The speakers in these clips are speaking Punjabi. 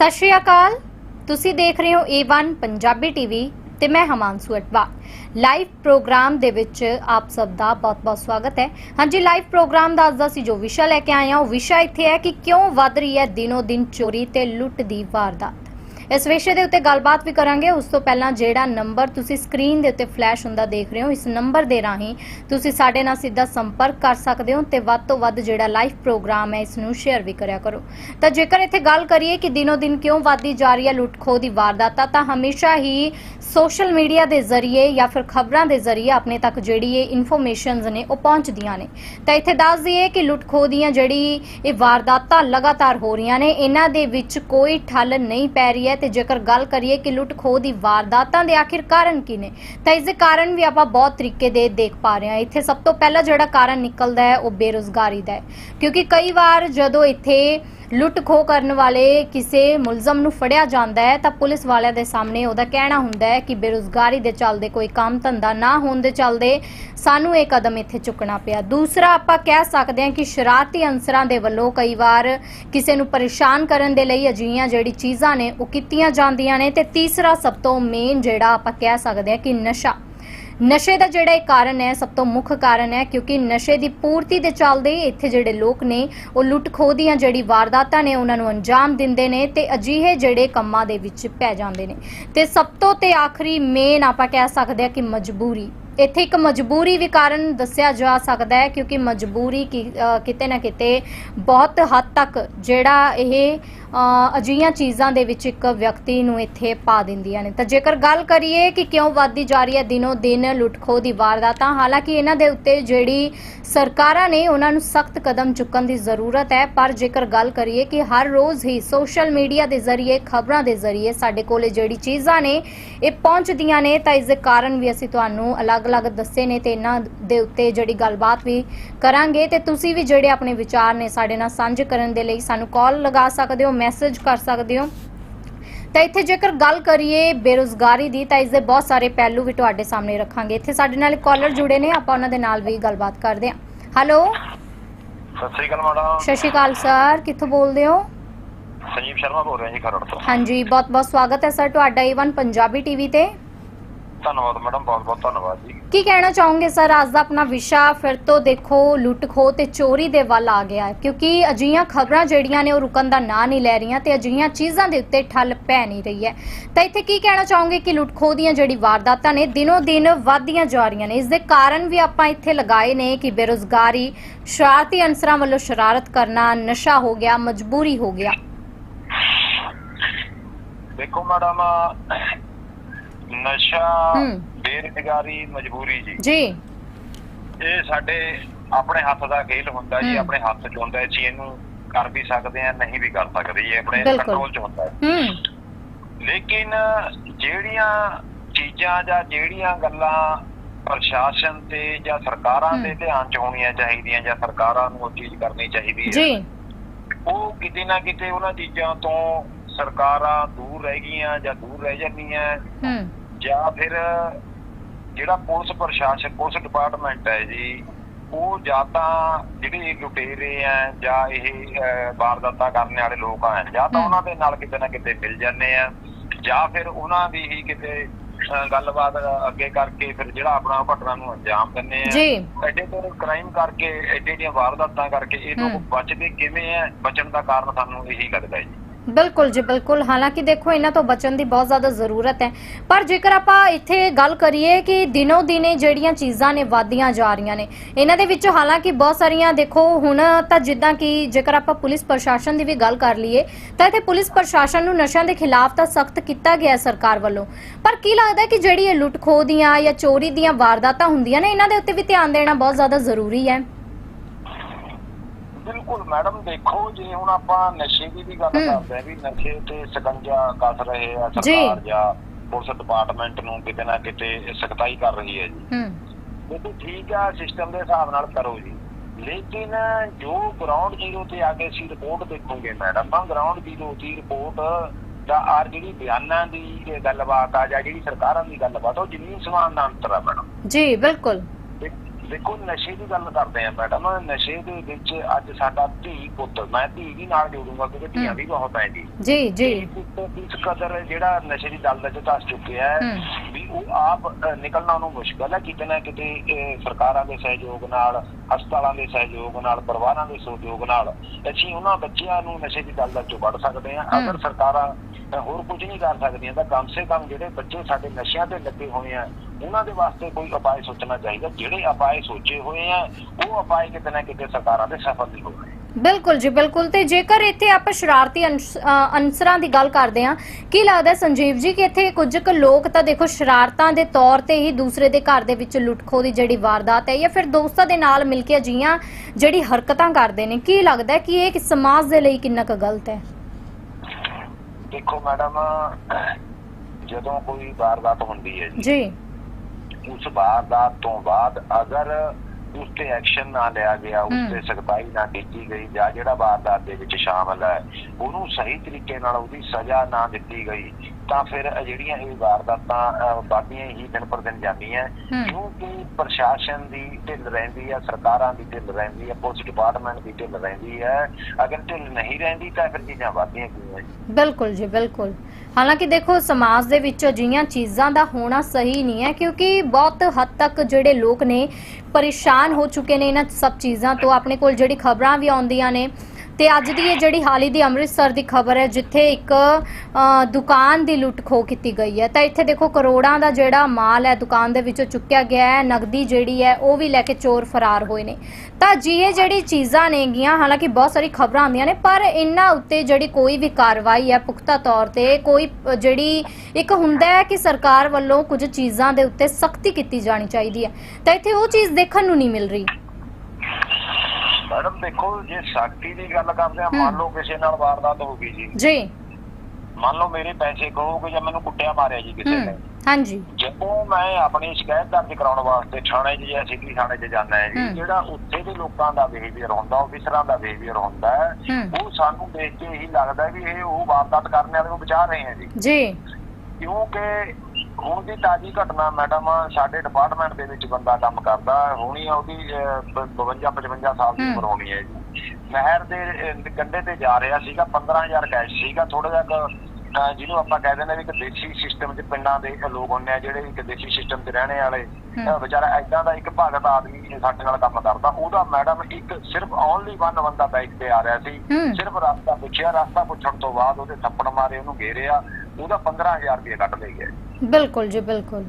ਸਤਿ ਸ਼੍ਰੀ ਅਕਾਲ। ਤੁਸੀਂ ਦੇਖ ਰਹੇ ਹੋ A1 ਪੰਜਾਬੀ ਟੀਵੀ ਤੇ ਮੈਂ ਹਮਾਂਸੂ ਅਟਵਾਲ ਲਾਈਵ ਪ੍ਰੋਗਰਾਮ ਦੇ ਵਿੱਚ ਆਪ ਸਭ ਦਾ ਬਹੁਤ-ਬਹੁਤ ਸਵਾਗਤ ਹੈ। ਹਾਂਜੀ ਲਾਈਵ ਪ੍ਰੋਗਰਾਮ ਦਾ ਅੱਜ ਦਾ ਅਸੀਂ ਜੋ ਵਿਸ਼ਾ ਲੈ ਕੇ ਆਏ ਹਾਂ, ਉਹ ਵਿਸ਼ਾ ਇੱਥੇ ਹੈ ਕਿ ਕਿਉਂ ਵੱਧ ਰਹੀ ਹੈ ਦਿਨੋ ਦਿਨ ਚੋਰੀ ਤੇ ਲੁੱਟ ਦੀ ਵਾਰਦਾਤ। ਇਸ ਵਿਸ਼ੇ ਦੇ ਉੱਤੇ ਗੱਲਬਾਤ ਵੀ ਕਰਾਂਗੇ। ਉਸ ਤੋਂ ਪਹਿਲਾਂ ਜਿਹੜਾ ਨੰਬਰ ਤੁਸੀਂ ਸਕਰੀਨ ਦੇ ਉੱਤੇ ਫਲੈਸ਼ ਹੁੰਦਾ ਦੇਖ ਰਹੇ ਹੋ, ਇਸ ਨੰਬਰ ਦੇ ਰਾਹੀਂ ਤੁਸੀਂ ਸਾਡੇ ਨਾਲ ਸਿੱਧਾ ਸੰਪਰਕ ਕਰ ਸਕਦੇ ਹੋ ਤੇ ਵੱਧ ਤੋਂ ਵੱਧ ਜਿਹੜਾ ਲਾਈਵ ਪ੍ਰੋਗਰਾਮ ਹੈ, ਇਸ ਨੂੰ ਸ਼ੇਅਰ ਵੀ ਕਰਿਆ ਕਰੋ। ਤਾਂ ਜੇਕਰ ਇੱਥੇ ਗੱਲ ਕਰੀਏ ਕਿ ਦਿਨੋ ਦਿਨ ਕਿਉਂ ਵੱਧਦੀ ਜਾ ਰਹੀ ਹੈ ਲੁੱਟਖੋ ਦੀ ਵਾਰਦਾਤਾਂ, ਤਾਂ ਹਮੇਸ਼ਾ ਹੀ ਸੋਸ਼ਲ ਮੀਡੀਆ ਦੇ ਜ਼ਰੀਏ ਜਾਂ ਫਿਰ ਖਬਰਾਂ ਦੇ ਜ਼ਰੀਏ ਆਪਣੇ ਤੱਕ ਜਿਹੜੀ ਇਹ ਇਨਫੋਰਮੇਸ਼ਨਸ ਨੇ, ਉਹ ਪਹੁੰਚਦੀਆਂ ਨੇ। ਤਾਂ ਇੱਥੇ ਦੱਸ ਦਈਏ ਕਿ ਲੁੱਟਖੋ ਦੀਆਂ ਜਿਹੜੀ ਇਹ ਵਾਰਦਾਤਾਂ ਲਗਾਤਾਰ ਹੋ ਰਹੀਆਂ ਨੇ, ਇਹਨਾਂ ਦੇ ਵਿੱਚ ਕੋਈ ਠੱਲ ਨਹੀਂ ਪੈ ਰਹੀ ਹੈ। ਤੇ ਜੇਕਰ ਗੱਲ ਕਰੀਏ ਕਿ ਲੁੱਟ-ਖੋਹ ਦੀ ਵਾਰਦਾਤਾਂ ਦੇ ਆਖਿਰ ਕਾਰਨ ਕੀ ਨੇ, ਤਾਂ ਇਸ ਦੇ ਕਾਰਨ ਵੀ ਆਪਾਂ ਬਹੁਤ ਤਰੀਕੇ ਦੇ ਦੇਖ ਪਾ ਰਹੇ ਹਾਂ। ਇੱਥੇ ਸਭ ਤੋਂ ਪਹਿਲਾ ਜਿਹੜਾ ਕਾਰਨ ਨਿਕਲਦਾ ਹੈ, ਉਹ ਬੇਰੁਜ਼ਗਾਰੀ ਦਾ ਹੈ। ਕਿਉਂਕਿ ਕਈ ਵਾਰ ਜਦੋਂ ਇੱਥੇ ਲੁੱਟ-ਖੋਹ ਕਰਨ ਵਾਲੇ ਕਿਸੇ ਮੁਲਜ਼ਮ ਨੂੰ ਫੜਿਆ ਜਾਂਦਾ ਹੈ, ਤਾਂ ਪੁਲਿਸ ਵਾਲਿਆਂ ਦੇ ਸਾਹਮਣੇ ਉਹਦਾ ਕਹਿਣਾ ਹੁੰਦਾ ਹੈ ਕਿ ਬੇਰੁਜ਼ਗਾਰੀ ਦੇ ਚੱਲਦੇ ਕੋਈ ਕੰਮ ਧੰਦਾ ਨਾ ਹੋਣ ਦੇ ਚੱਲਦੇ ਸਾਨੂੰ ਇਹ ਕਦਮ ਇੱਥੇ ਚੁੱਕਣਾ ਪਿਆ। ਦੂਸਰਾ, ਆਪਾਂ ਕਹਿ ਸਕਦੇ ਹਾਂ ਕਿ ਸ਼ਰਾਰਤੀ ਅੰਸਰਾਂ ਦੇ ਵੱਲੋਂ ਕਈ ਵਾਰ ਕਿਸੇ ਨੂੰ ਪਰੇਸ਼ਾਨ ਕਰਨ ਦੇ ਲਈ ਅਜਿਹੀਆਂ ਜਿਹੜੀ ਚੀਜ਼ਾਂ ਨੇ, ਉਹ ਕੀਤੀਆਂ ਜਾਂਦੀਆਂ ਨੇ। ਤੇ ਤੀਸਰਾ, ਸਭ ਤੋਂ ਮੇਨ ਜਿਹੜਾ ਆਪਾਂ ਕਹਿ ਸਕਦੇ ਹਾਂ ਕਿ ਨਸ਼ਾ। ਨਸ਼ੇ ਦਾ ਜਿਹੜਾ ਇਹ ਕਾਰਨ ਹੈ, ਸਭ ਤੋਂ ਮੁੱਖ ਕਾਰਨ ਹੈ, ਕਿਉਂਕਿ ਨਸ਼ੇ ਦੀ ਪੂਰਤੀ ਦੇ ਚੱਲਦੇ ਇੱਥੇ ਜਿਹੜੇ ਲੋਕ ਨੇ, ਉਹ ਲੁੱਟ ਖੋਹ ਦੀਆਂ ਜਿਹੜੀ ਵਾਰਦਾਤਾਂ ਨੇ, ਉਹਨਾਂ ਨੂੰ ਅੰਜਾਮ ਦਿੰਦੇ ਨੇ ਤੇ ਅਜਿਹੇ ਜਿਹੜੇ ਕੰਮਾਂ ਦੇ ਵਿੱਚ ਪੈ ਜਾਂਦੇ ਨੇ। ਤੇ ਸਭ ਤੋਂ ਤੇ ਆਖਰੀ ਮੇਨ ਆਪਾਂ ਕਹਿ ਸਕਦੇ ਹਾਂ ਕਿ ਮਜਬੂਰੀ। ਇੱਥੇ ਇੱਕ ਮਜਬੂਰੀ ਵੀ ਕਾਰਨ ਦੱਸਿਆ ਜਾ ਸਕਦਾ ਹੈ, ਕਿਉਂਕਿ ਮਜਬੂਰੀ ਕੀ- ਕਿਤੇ ਨਾ ਕਿਤੇ ਬਹੁਤ ਹੱਦ ਤੱਕ ਜਿਹੜਾ ਇਹ ਅਜਿਹੀਆਂ ਚੀਜ਼ਾਂ ਦੇ ਵਿੱਚ ਇੱਕ ਵਿਅਕਤੀ ਨੂੰ ਇੱਥੇ ਪਾ ਦਿੰਦੀਆਂ ਨੇ। ਤਾਂ ਜੇਕਰ ਗੱਲ ਕਰੀਏ ਕਿ ਕਿਉਂ ਵੱਧਦੀ ਜਾ ਰਹੀ ਹੈ ਦਿਨੋ ਦਿਨ ਲੁੱਟਖੋ ਦੀ ਵਾਰਦਾਤਾਂ ਹਾਲਾਂਕਿ ਇਹਨਾਂ ਦੇ ਉੱਤੇ ਜਿਹੜੀ ਸਰਕਾਰਾਂ ਨੇ ਉਹਨਾਂ ਨੂੰ ਸਖਤ ਕਦਮ ਚੁੱਕਣ ਦੀ ਜ਼ਰੂਰਤ ਹੈ। ਪਰ ਜੇਕਰ ਗੱਲ ਕਰੀਏ ਕਿ ਹਰ ਰੋਜ਼ ਹੀ ਸੋਸ਼ਲ ਮੀਡੀਆ ਦੇ ਜ਼ਰੀਏ, ਖਬਰਾਂ ਦੇ ਜ਼ਰੀਏ ਸਾਡੇ ਕੋਲੇ ਜਿਹੜੀ ਚੀਜ਼ਾਂ ਨੇ, ਇਹ ਪਹੁੰਚਦੀਆਂ ਨੇ, ਤਾਂ ਇਸ ਦੇ ਕਾਰਨ ਵੀ ਅਸੀਂ ਤੁਹਾਨੂੰ ਅਲੱਗ-ਅਲੱਗ ਦੱਸੇ ਨੇ ਤੇ ਇਹਨਾਂ ਦੇ ਉੱਤੇ ਜਿਹੜੀ ਗੱਲਬਾਤ ਵੀ ਕਰਾਂਗੇ। ਤੇ ਤੁਸੀਂ ਵੀ ਜਿਹੜੇ ਆਪਣੇ ਵਿਚਾਰ ਨੇ ਸਾਡੇ ਨਾਲ ਸਾਂਝੇ ਕਰਨ ਦੇ ਲਈ ਸਾਨੂੰ ਕਾਲ ਲਗਾ ਸਕਦੇ ਹੋ। ਮੈਸੇਜ ਕਰ ਸਕਦੇ ਹੋ। ਤਾਂ ਇੱਥੇ ਜੇਕਰ ਗੱਲ ਕਰੀਏ ਬੇਰੁਜ਼ਗਾਰੀ ਦੀ ਤਾਂ ਇਸ ਦੇ ਬਹੁਤ ਸਾਰੇ ਪਹਿਲੂ ਵੀ ਤੁਹਾਡੇ ਸਾਹਮਣੇ ਰੱਖਾਂਗੇ। ਇੱਥੇ ਸਾਡੇ ਨਾਲ ਕਾਲਰ ਜੁੜੇ ਨੇ ਆਪਾਂ ਉਹਨਾਂ ਦੇ ਨਾਲ ਵੀ ਗੱਲਬਾਤ ਕਰਦੇ ਹਾਂ। ਹੈਲੋ ਸਤਿ ਸ੍ਰੀ ਅਕਾਲ ਮੈਡਮ। ਸਤਿ ਸ਼੍ਰੀ ਅਕਾਲ ਸਰ ਕਿੱਥੋਂ ਬੋਲਦੇ ਹੋ? ਸੰਜੀਵ ਸ਼ਰਮਾ ਬੋਲ ਰਿਹਾ ਜੀ ਖਰੜ ਤੋਂ। ਹਾਂਜੀ ਬਹੁਤ ਬਹੁਤ ਸਵਾਗਤ ਹੈ ਸਰ ਤੁਹਾਡਾ ਈਵਨ ਪੰਜਾਬੀ ਟੀਵੀ ਤੇ। ਧੰਨਵਾਦ ਮੈਡਮ ਬਹੁਤ ਬਹੁਤ ਧੰਨਵਾਦ ਜੀ। ਕੀ ਕਹਿਣਾ ਚਾਹੋਗੇ ਸਰ? ਅੱਜ ਦਾ ਆਪਣਾ ਵਿਸ਼ਾ ਫਿਰ ਤੋਂ ਦੇਖੋ ਲੁੱਟ ਖੋਹ ਤੇ ਚੋਰੀ ਦੇ ਵੱਲ ਆ ਗਿਆ ਹੈ। ਕਿਉਂਕਿ ਅਜਿਹੀਆਂ ਖਬਰਾਂ ਜਿਹੜੀਆਂ ਨੇ ਉਹ ਰੁਕਣ ਦਾ ਨਾਂ ਨਹੀਂ ਲੈ ਰਹੀਆਂ ਤੇ ਅਜਿਹੀਆਂ ਚੀਜ਼ਾਂ ਦੇ ਉੱਤੇ ਠੱਲ ਪੈ ਨਹੀਂ ਰਹੀ ਹੈ। ਤਾਂ ਇੱਥੇ ਕੀ ਕਹਿਣਾ ਚਾਹੋਗੇ ਕਿ ਲੁੱਟ ਖੋਹ ਦੀਆਂ ਜਿਹੜੀ ਵਾਰਦਾਤਾਂ ਨੇ ਦਿਨੋ ਦਿਨ ਵਧਦੀਆਂ ਜਾ ਰਹੀਆਂ ਨੇ। ਇਸ ਦੇ ਕਾਰਨ ਵੀ ਆਪਾਂ ਇੱਥੇ ਲਗਾਏ ਨੇ ਕਿ ਬੇਰੁਜ਼ਗਾਰੀ ਸ਼ਰਾਰਤੀ ਅਨਸਰਾਂ ਵੱਲੋਂ ਸ਼ਰਾਰਤ ਕਰਨਾ ਨਸ਼ਾ ਹੋ ਗਿਆ ਮਜਬੂਰੀ ਹੋ ਗਿਆ। ਦੇਖੋ ਮੈਡਮ ਨਸ਼ਾ ਹੂੰ। ਬੇਰੁਜ਼ਗਾਰੀ ਮਜਬੂਰੀ ਜੀ ਜੀ ਇਹ ਸਾਡੇ ਆਪਣੇ ਹੱਥ ਦਾ ਖੇਲ ਹੁੰਦਾ ਜੀ ਹੂੰ। ਆਪਣੇ ਹੱਥ 'ਚ ਹੁੰਦਾ ਜੀ ਇਹਨੂੰ ਕਰ ਵੀ ਸਕਦੇ ਆ ਨਹੀਂ ਵੀ ਕਰ ਸਕਦੇ ਇਹ ਆਪਣੇ ਬਿਲਕੁਲ। ਕੰਟਰੋਲ 'ਚ ਹੁੰਦਾ ਹੈ ਹੂੰ ਲੇਕਿਨ ਜਿਹੜੀਆਂ ਚੀਜ਼ਾਂ ਜਾਂ ਜਿਹੜੀਆਂ ਗੱਲਾਂ ਪ੍ਰਸ਼ਾਸਨ ਤੇ ਜਾਂ ਸਰਕਾਰਾਂ ਦੇ ਹੂੰ। ਧਿਆਨ 'ਚ ਹੋਣੀਆਂ ਚਾਹੀਦੀਆਂ ਜਾਂ ਸਰਕਾਰਾਂ ਨੂੰ ਉਹ ਚੀਜ਼ ਕਰਨੀ ਚਾਹੀਦੀ ਹੈ ਜੀ ਉਹ ਕਿਤੇ ਨਾ ਕਿਤੇ ਉਹਨਾਂ ਚੀਜ਼ਾਂ ਤੋਂ ਸਰਕਾਰਾਂ ਦੂਰ ਰਹਿ ਗਈਆਂ ਜਾਂ ਦੂਰ ਰਹਿ ਜਾਂਦੀਆਂ ਹੂੰ ਜਾਂ ਫਿਰ ਜਿਹੜਾ ਪੁਲਿਸ ਪ੍ਰਸ਼ਾਸਨ ਪੁਲਿਸ ਡਿਪਾਰਟਮੈਂਟ ਹੈ ਜੀ ਉਹ ਜਾਂ ਤਾਂ ਜਿਹੜੇ ਇਹ ਲੁਟੇਰੇ ਆ ਜਾਂ ਇਹ ਵਾਰਦਾਤਾਂ ਕਰਨ ਵਾਲੇ ਲੋਕ ਆ ਜਾਂ ਤਾਂ। ਉਹਨਾਂ ਦੇ ਨਾਲ ਕਿਤੇ ਨਾ ਕਿਤੇ ਮਿਲ ਜਾਂਦੇ ਆ ਜਾਂ ਫਿਰ ਉਹਨਾਂ ਦੀ ਹੀ ਕਿਤੇ ਗੱਲਬਾਤ ਅੱਗੇ ਕਰਕੇ ਫਿਰ ਜਿਹੜਾ ਆਪਣਾ ਘਟਨਾ ਨੂੰ ਅੰਜਾਮ ਦਿੰਦੇ ਆ ਜੀ ਐਡੇ ਤੋਂ ਕ੍ਰਾਈਮ ਕਰਕੇ ਐਡੇ ਦੀਆਂ ਵਾਰਦਾਤਾਂ ਕਰਕੇ ਇਹ ਲੋਕ। ਬਚਦੇ ਕਿਵੇਂ ਐ ਬਚਣ ਦਾ ਕਾਰਨ ਸਾਨੂੰ ਇਹੀ ਲੱਗਦਾ ਹੈ ਜੀ ਬਿਲਕੁਲ ਜੀ, ਬਿਲਕੁਲ। ਹਾਲਾਂਕਿ ਦੇਖੋ, ਇਹਨਾਂ ਤੋਂ ਬਚਣ ਦੀ ਬਹੁਤ ਜ਼ਿਆਦਾ ਜ਼ਰੂਰਤ ਹੈ। ਪਰ ਜੇਕਰ ਆਪਾਂ ਇੱਥੇ ਗੱਲ ਕਰੀਏ ਕਿ ਦਿਨੋ ਦਿਨੇ ਜਿਹੜੀਆਂ ਚੀਜ਼ਾਂ ਨੇ ਵਾਧੀਆਂ ਜਾ ਰਹੀਆਂ ਨੇ, ਇਹਨਾਂ ਦੇ ਵਿੱਚ ਹਾਲਾਂਕਿ ਬਹੁਤ ਸਾਰੀਆਂ ਦੇਖੋ, ਹੁਣ ਤਾਂ ਜਿੱਦਾਂ ਕਿ ਜੇਕਰ ਆਪਾਂ ਪੁਲਿਸ ਪ੍ਰਸ਼ਾਸਨ ਦੀ ਵੀ ਗੱਲ ਕਰ ਲਈਏ, ਤਾਂ ਇੱਥੇ ਪੁਲਿਸ ਪ੍ਰਸ਼ਾਸਨ ਨੂੰ ਨਸ਼ਿਆਂ ਦੇ ਖਿਲਾਫ ਤਾਂ ਸਖਤ ਕੀਤਾ ਗਿਆ ਸਰਕਾਰ ਵੱਲੋਂ। ਪਰ ਕੀ ਲੱਗਦਾ ਕਿ ਜਿਹੜੀ ਇਹ ਲੁੱਟ ਖੋਹ ਦੀਆਂ ਜਾਂ ਚੋਰੀ ਦੀਆਂ ਵਾਰਦਾਤਾਂ ਹੁੰਦੀਆਂ ਨੇ, ਇਹਨਾਂ ਦੇ ਉੱਤੇ ਵੀ ਧਿਆਨ ਦੇਣਾ ਬਹੁਤ ਜ਼ਿਆਦਾ ਜ਼ਰੂਰੀ ਹੈ। ਬਿਲਕੁਲ ਮੈਡਮ ਦੇਖੋ ਜੇ ਹੁਣ ਆਪਾਂ ਨਸ਼ੇ ਦੀ ਵੀ ਗੱਲ। ਕਰਦੇ ਆ ਵੀ ਨਸ਼ੇ ਤੇ ਸਕੰਜਾ ਕੱਸ ਰਹੇ ਆ। ਸਰਕਾਰ ਜਾਂ ਪੁਲਿਸ ਡਿਪਾਰਟਮੈਂਟ ਨੂੰ ਕਿਤੇ ਨਾ ਕਿਤੇ ਸਖਤਾਈ ਕਰ ਰਹੀ ਹੈ ਜੀ। ਹੂੰ। ਦੇਖੋ ਠੀਕ ਆ ਸਿਸਟਮ ਦੇ ਹਿਸਾਬ ਨਾਲ ਕਰੋ ਜੀ। ਲੇਕਿਨ ਜੋ ਗਰਾਊਂਡ ਜ਼ੀਰੋ ਤੇ ਆ ਕੇ ਅਸੀਂ ਰਿਪੋਰਟ ਦੇਖੋਗੇ ਮੈਡਮ ਆ ਗਰਾਊਂਡ ਜ਼ੀਰੋ ਦੀ ਰਿਪੋਰਟ ਦਾ ਆਰ ਜਿਹੜੀ ਬਿਆਨਾਂ ਦੀ ਗੱਲਬਾਤ ਆ ਜਾਂ ਜਿਹੜੀ ਸਰਕਾਰਾਂ ਦੀ ਗੱਲਬਾਤ ਉਹ ਜ਼ਮੀਨ ਸਮਾਨ ਦਾ ਅੰਤਰ ਆ ਮੈਡਮ। ਜੀ ਬਿਲਕੁਲ। ਦੇਖੋ ਨਸ਼ੇ ਦੀ ਗੱਲ ਕਰਦੇ ਆ ਮੈਡਮ ਨਸ਼ੇ ਦੇ ਵਿੱਚ ਅੱਜ ਸਾਡਾ ਧੀ ਪੁੱਤ ਮੈਂ ਧੀ ਵੀ ਨਾਲ ਜੋੜੂੰਗਾ ਕਿਉਂਕਿ ਧੀਆਂ ਵੀ ਬਹੁਤ ਹੈ ਜੀ। ਜੀ ਜੀ। ਪੁੱਤ ਇਸ ਕਦਰ ਜਿਹੜਾ ਨਸ਼ੇ ਦੀ ਦਲਦਲ ਚ ਧਸ ਚੁੱਕਿਆ ਹੈ। ਵੀ ਉਹ ਆਪ ਨਿਕਲਣਾ ਉਹਨੂੰ ਮੁਸ਼ਕਲ ਹੈ। ਕਿਤੇ ਨਾ ਕਿਤੇ ਸਰਕਾਰਾਂ ਦੇ ਸਹਿਯੋਗ ਨਾਲ ਹਸਪਤਾਲਾਂ ਦੇ ਸਹਿਯੋਗ ਨਾਲ ਪਰਿਵਾਰਾਂ ਦੇ ਸਹਿਯੋਗ ਨਾਲ ਅਸੀਂ ਉਹਨਾਂ ਬੱਚਿਆਂ ਨੂੰ ਨਸ਼ੇ ਦੀ ਦਲਦਲ ਚੋਂ ਕੱਢ ਸਕਦੇ ਹਾਂ। ਅਗਰ ਸਰਕਾਰਾਂ ਅ, ਹੋਰ ਕੁਝ ਨਹੀਂ ਕਰ ਸਕਦੀਆਂ। ਤਾਂ ਕਮ ਸੇ ਕਮ ਜਿਹੜੇ ਬੱਚੇ ਸਾਡੇ ਨਸ਼ਿਆਂ ਤੇ ਲੱਗੇ ਹੋਏ ਆ ਉਹਨਾਂ ਦੇ ਵਾਸਤੇ ਕੋਈ ਉਪਾਅ ਸੋਚਣਾ ਚਾਹੀਦਾ। ਜਿਹੜੇ ਉਪਾਅ ਸੋਚੇ ਹੋਏ ਆ ਉਹ ਉਪਾਅ ਕਿਤੇ ਨਾ ਕਿਤੇ ਸਰਕਾਰਾਂ ਦੇ ਸਫਲ ਨਹੀਂ ਹੋ ਰਹੇ। ਬਿਲਕੁਲ ਜੀ ਬਿਲਕੁਲ। ਤੇ ਜੇਕਰ ਇੱਥੇ ਆਪਾਂ ਸ਼ਰਾਰਤੀ ਅਨਸਰਾਂ ਦੀ ਗੱਲ ਕਰਦੇ ਹਾਂ ਕੀ ਲੱਗਦਾ ਸੰਜੀਵ ਜੀ ਕਿ ਇੱਥੇ ਕੁਝ ਕੁ ਲੋਕ ਤਾਂ ਦੇਖੋ ਸ਼ਰਾਰਤਾਂ ਦੇ ਤੌਰ ਤੇ ਹੀ ਦੂਸਰੇ ਦੇ ਘਰ ਦੇ ਵਿੱਚ ਲੁੱਟਖੋ ਦੀ ਜਿਹੜੀ ਵਾਰਦਾਤ ਹੈ ਜਾਂ ਫਿਰ ਦੋਸਤਾਂ ਦੇ ਨਾਲ ਮਿਲ ਕੇ ਅਜੀਆਂ ਜਿਹੜੀ ਹਰਕਤਾਂ ਕਰਦੇ ਨੇ ਕੀ ਲੱਗਦਾ ਹੈ ਕਿ ਇਹ ਸਮਾਜ ਦੇ ਲਈ ਕਿੰਨਾ ਕੁ ਗਲਤ ਹੈ? ਦੇਖੋ ਮੈਡਮ ਜਦੋਂ ਕੋਈ ਵਾਰਦਾਤ ਹੁੰਦੀ ਹੈ ਜੀ ਜੀ। ਉਸ ਵਾਰਦਾਤ ਤੋਂ ਬਾਅਦ ਅਗਰ ਉਸ ਤੇ ਐਕਸ਼ਨ ਨਾ ਲਿਆ ਗਿਆ ਉਸ। ਤੇ ਸਖਤਾਈ ਨਾ ਕੀਤੀ ਗਈ ਜਾਂ ਜਿਹੜਾ ਵਾਰਦਾਤ ਦੇ ਵਿੱਚ ਸ਼ਾਮਲ ਹੈ ਉਹਨੂੰ ਸਹੀ ਤਰੀਕੇ ਨਾਲ ਉਹਦੀ ਸਜ਼ਾ ਨਾ ਦਿੱਤੀ ਗਈ ਤਾਂ ਫਿਰ ਜਿਹੜੀਆਂ ਇਹ ਵਾਰਦਾਤਾਂ ਵੱਧਦੀਆਂ ਹੀ ਦਿਨ ਪਰ ਦਿਨ ਜਾਂਦੀਆਂ। ਕਿਉਂਕਿ ਪ੍ਰਸ਼ਾਸਨ ਦੀ ਢਿੱਲ ਰਹਿੰਦੀ ਹੈ ਸਰਕਾਰਾਂ ਦੀ ਢਿੱਲ ਰਹਿੰਦੀ ਹੈ ਪੁਲਿਸ ਡਿਪਾਰਟਮੈਂਟ ਦੀ ਢਿੱਲ ਰਹਿੰਦੀ ਹੈ ਅਗਰ ਢਿੱਲ ਨਹੀਂ ਰਹਿੰਦੀ ਤਾਂ ਫਿਰ ਚੀਜ਼ਾਂ ਵੱਧਦੀਆਂ ਕਿਉਂ ਬਿਲਕੁਲ ਜੀ ਬਿਲਕੁਲ ਹਾਲਾਂਕਿ ਦੇਖੋ, ਸਮਾਜ ਦੇ ਵਿੱਚ ਅਜਿਹੀਆਂ ਚੀਜ਼ਾਂ ਦਾ ਹੋਣਾ ਸਹੀ ਨਹੀਂ ਹੈ, ਕਿਉਂਕਿ ਬਹੁਤ ਹੱਦ ਤੱਕ ਜਿਹੜੇ ਲੋਕ ਨੇ ਪਰੇਸ਼ਾਨ ਹੋ ਚੁੱਕੇ ਨੇ ਇਹਨਾਂ ਸਭ ਚੀਜ਼ਾਂ ਤੋਂ। ਆਪਣੇ ਕੋਲ ਜਿਹੜੀ ਖਬਰਾਂ ਵੀ ਆਉਂਦੀਆਂ ਨੇ ਤੇ ਅੱਜ ਦੀ ਇਹ ਜਿਹੜੀ ਹਾਲੀ ਦੀ ਅੰਮ੍ਰਿਤਸਰ ਦੀ ਖਬਰ ਹੈ, ਜਿੱਥੇ ਇੱਕ ਦੁਕਾਨ ਦੀ ਲੁੱਟ ਖੋਹ ਕੀਤੀ ਗਈ ਹੈ। ਤਾਂ ਇੱਥੇ ਦੇਖੋ, ਕਰੋੜਾਂ ਦਾ ਜਿਹੜਾ ਮਾਲ ਹੈ, ਦੁਕਾਨ ਦੇ ਵਿੱਚੋਂ ਚੁੱਕਿਆ ਗਿਆ ਹੈ। ਨਗਦੀ ਜਿਹੜੀ ਹੈ, ਉਹ ਵੀ ਲੈ ਕੇ ਚੋਰ ਫਰਾਰ ਹੋਏ ਨੇ। ਤਾਂ ਜੀ, ਇਹ ਜਿਹੜੀ ਚੀਜ਼ਾਂ ਨੇਗੀਆਂ ਹਾਲਾਂਕਿ ਬਹੁਤ ਸਾਰੀ ਖਬਰਾਂ ਆਉਂਦੀਆਂ ਨੇ, ਪਰ ਇਹਨਾਂ ਉੱਤੇ ਜਿਹੜੀ ਕੋਈ ਵੀ ਕਾਰਵਾਈ ਹੈ, ਪੁਖਤਾ ਤੌਰ ਤੇ ਕੋਈ ਜਿਹੜੀ ਇੱਕ ਹੁੰਦਾ ਹੈ ਕਿ ਸਰਕਾਰ ਵੱਲੋਂ ਕੁਝ ਚੀਜ਼ਾਂ ਦੇ ਉੱਤੇ ਸਖਤੀ ਕੀਤੀ ਜਾਣੀ ਚਾਹੀਦੀ ਹੈ। ਤਾਂ ਇੱਥੇ ਉਹ ਚੀਜ਼ ਦੇਖਣ ਨੂੰ ਨਹੀਂ ਮਿਲ ਰਹੀ। ਮੈਡਮ ਦੇਖੋ ਜੇ ਸ਼ਕਤੀ ਦੀ ਗੱਲ ਕਰਦੇ ਆ। ਮੰਨ ਲਓ ਕਿਸੇ ਨਾਲ ਵਾਰਦਾਤ ਹੋ ਗਈ ਜੀ। ਜੀ। ਮੰਨ ਲਓ ਮੇਰੇ ਪੈਸੇ ਕਹੋਗੇ ਜਾਂ ਮੈਨੂੰ ਕੁੱਟਿਆ ਮਾਰਿਆ ਜੀ ਕਿਸੇ ਨੇ। ਹਾਂਜੀ। ਜਦੋਂ ਮੈਂ ਆਪਣੀ ਸ਼ਿਕਾਇਤ ਦਰਜ ਕਰਾਉਣ ਵਾਸਤੇ ਥਾਣੇ 'ਚ ਜਾਂ ਸਿਟੀ ਥਾਣੇ 'ਚ ਜਾਂਦਾ ਹੈ ਜੀ। ਜਿਹੜਾ ਉੱਥੇ ਦੇ ਲੋਕਾਂ ਦਾ ਬਿਹੇਵੀਅਰ ਹੁੰਦਾ ਆਫੀਸਰਾਂ ਦਾ ਬਿਹੇਵੀਅਰ ਹੁੰਦਾ ਉਹ ਸਾਨੂੰ ਦੇਖ ਕੇ ਇਹੀ ਲੱਗਦਾ ਵੀ ਇਹ ਉਹ ਵਾਰਦਾਤ ਕਰਨ ਵਾਲੇ ਨੂੰ ਬਚਾ ਰਹੇ ਹੈ ਜੀ। ਜੀ। ਕਿਉਂਕਿ ਹੁਣ ਦੀ ਤਾਜੀ ਘਟਨਾ ਮੈਡਮ ਸਾਡੇ ਡਿਪਾਰਟਮੈਂਟ ਦੇ ਵਿੱਚ ਬੰਦਾ ਕੰਮ ਕਰਦਾ ਹੋਣੀ ਆ ਉਹਦੀ 52 55 ਸਾਲ ਦੀ। ਉਮਰ ਹੋਣੀ ਹੈ ਜੀ ਨਹਿਰ ਦੇ ਕੰਢੇ ਤੇ ਜਾ ਰਿਹਾ ਸੀਗਾ 15000 ਕੈਸ਼ ਸੀਗਾ ਥੋੜਾ ਜਿਹਾ ਜਿਹਨੂੰ ਆਪਾਂ ਕਹਿ ਦਿੰਦੇ ਵੀ ਇੱਕ ਦੇਸੀ ਸਿਸਟਮ 'ਚ ਪਿੰਡਾਂ ਦੇ ਲੋਕ ਹੁੰਦੇ ਆ ਜਿਹੜੇ ਇੱਕ ਦੇਸੀ ਸਿਸਟਮ 'ਤੇ ਰਹਿਣੇ ਵਾਲੇ ਵਿਚਾਰਾ ਐਦਾਂ ਦਾ ਇੱਕ ਭਗਤ ਆਦਮੀ ਸਾਡੇ ਨਾਲ ਕੰਮ ਕਰਦਾ ਉਹਦਾ ਮੈਡਮ ਇੱਕ ਸਿਰਫ ਓਨਲੀ ਵਨ ਬੰਦਾ ਬਾਈਕ ਤੇ ਆ ਰਿਹਾ ਸੀ। ਸਿਰਫ ਰਸਤਾ ਪੁੱਛਿਆ ਰਸਤਾ ਪੁੱਛਣ ਤੋਂ ਬਾਅਦ ਉਹਦੇ ਥੱਪੜ ਮਾਰੇ ਉਹਨੂੰ ਘੇਰਿਆ ਉਹਦਾ 15000 ਰੁਪਏ ਕੱਢ ਲਏ ਗਏ ਬਿਲਕੁਲ ਜੀ ਬਿਲਕੁਲ।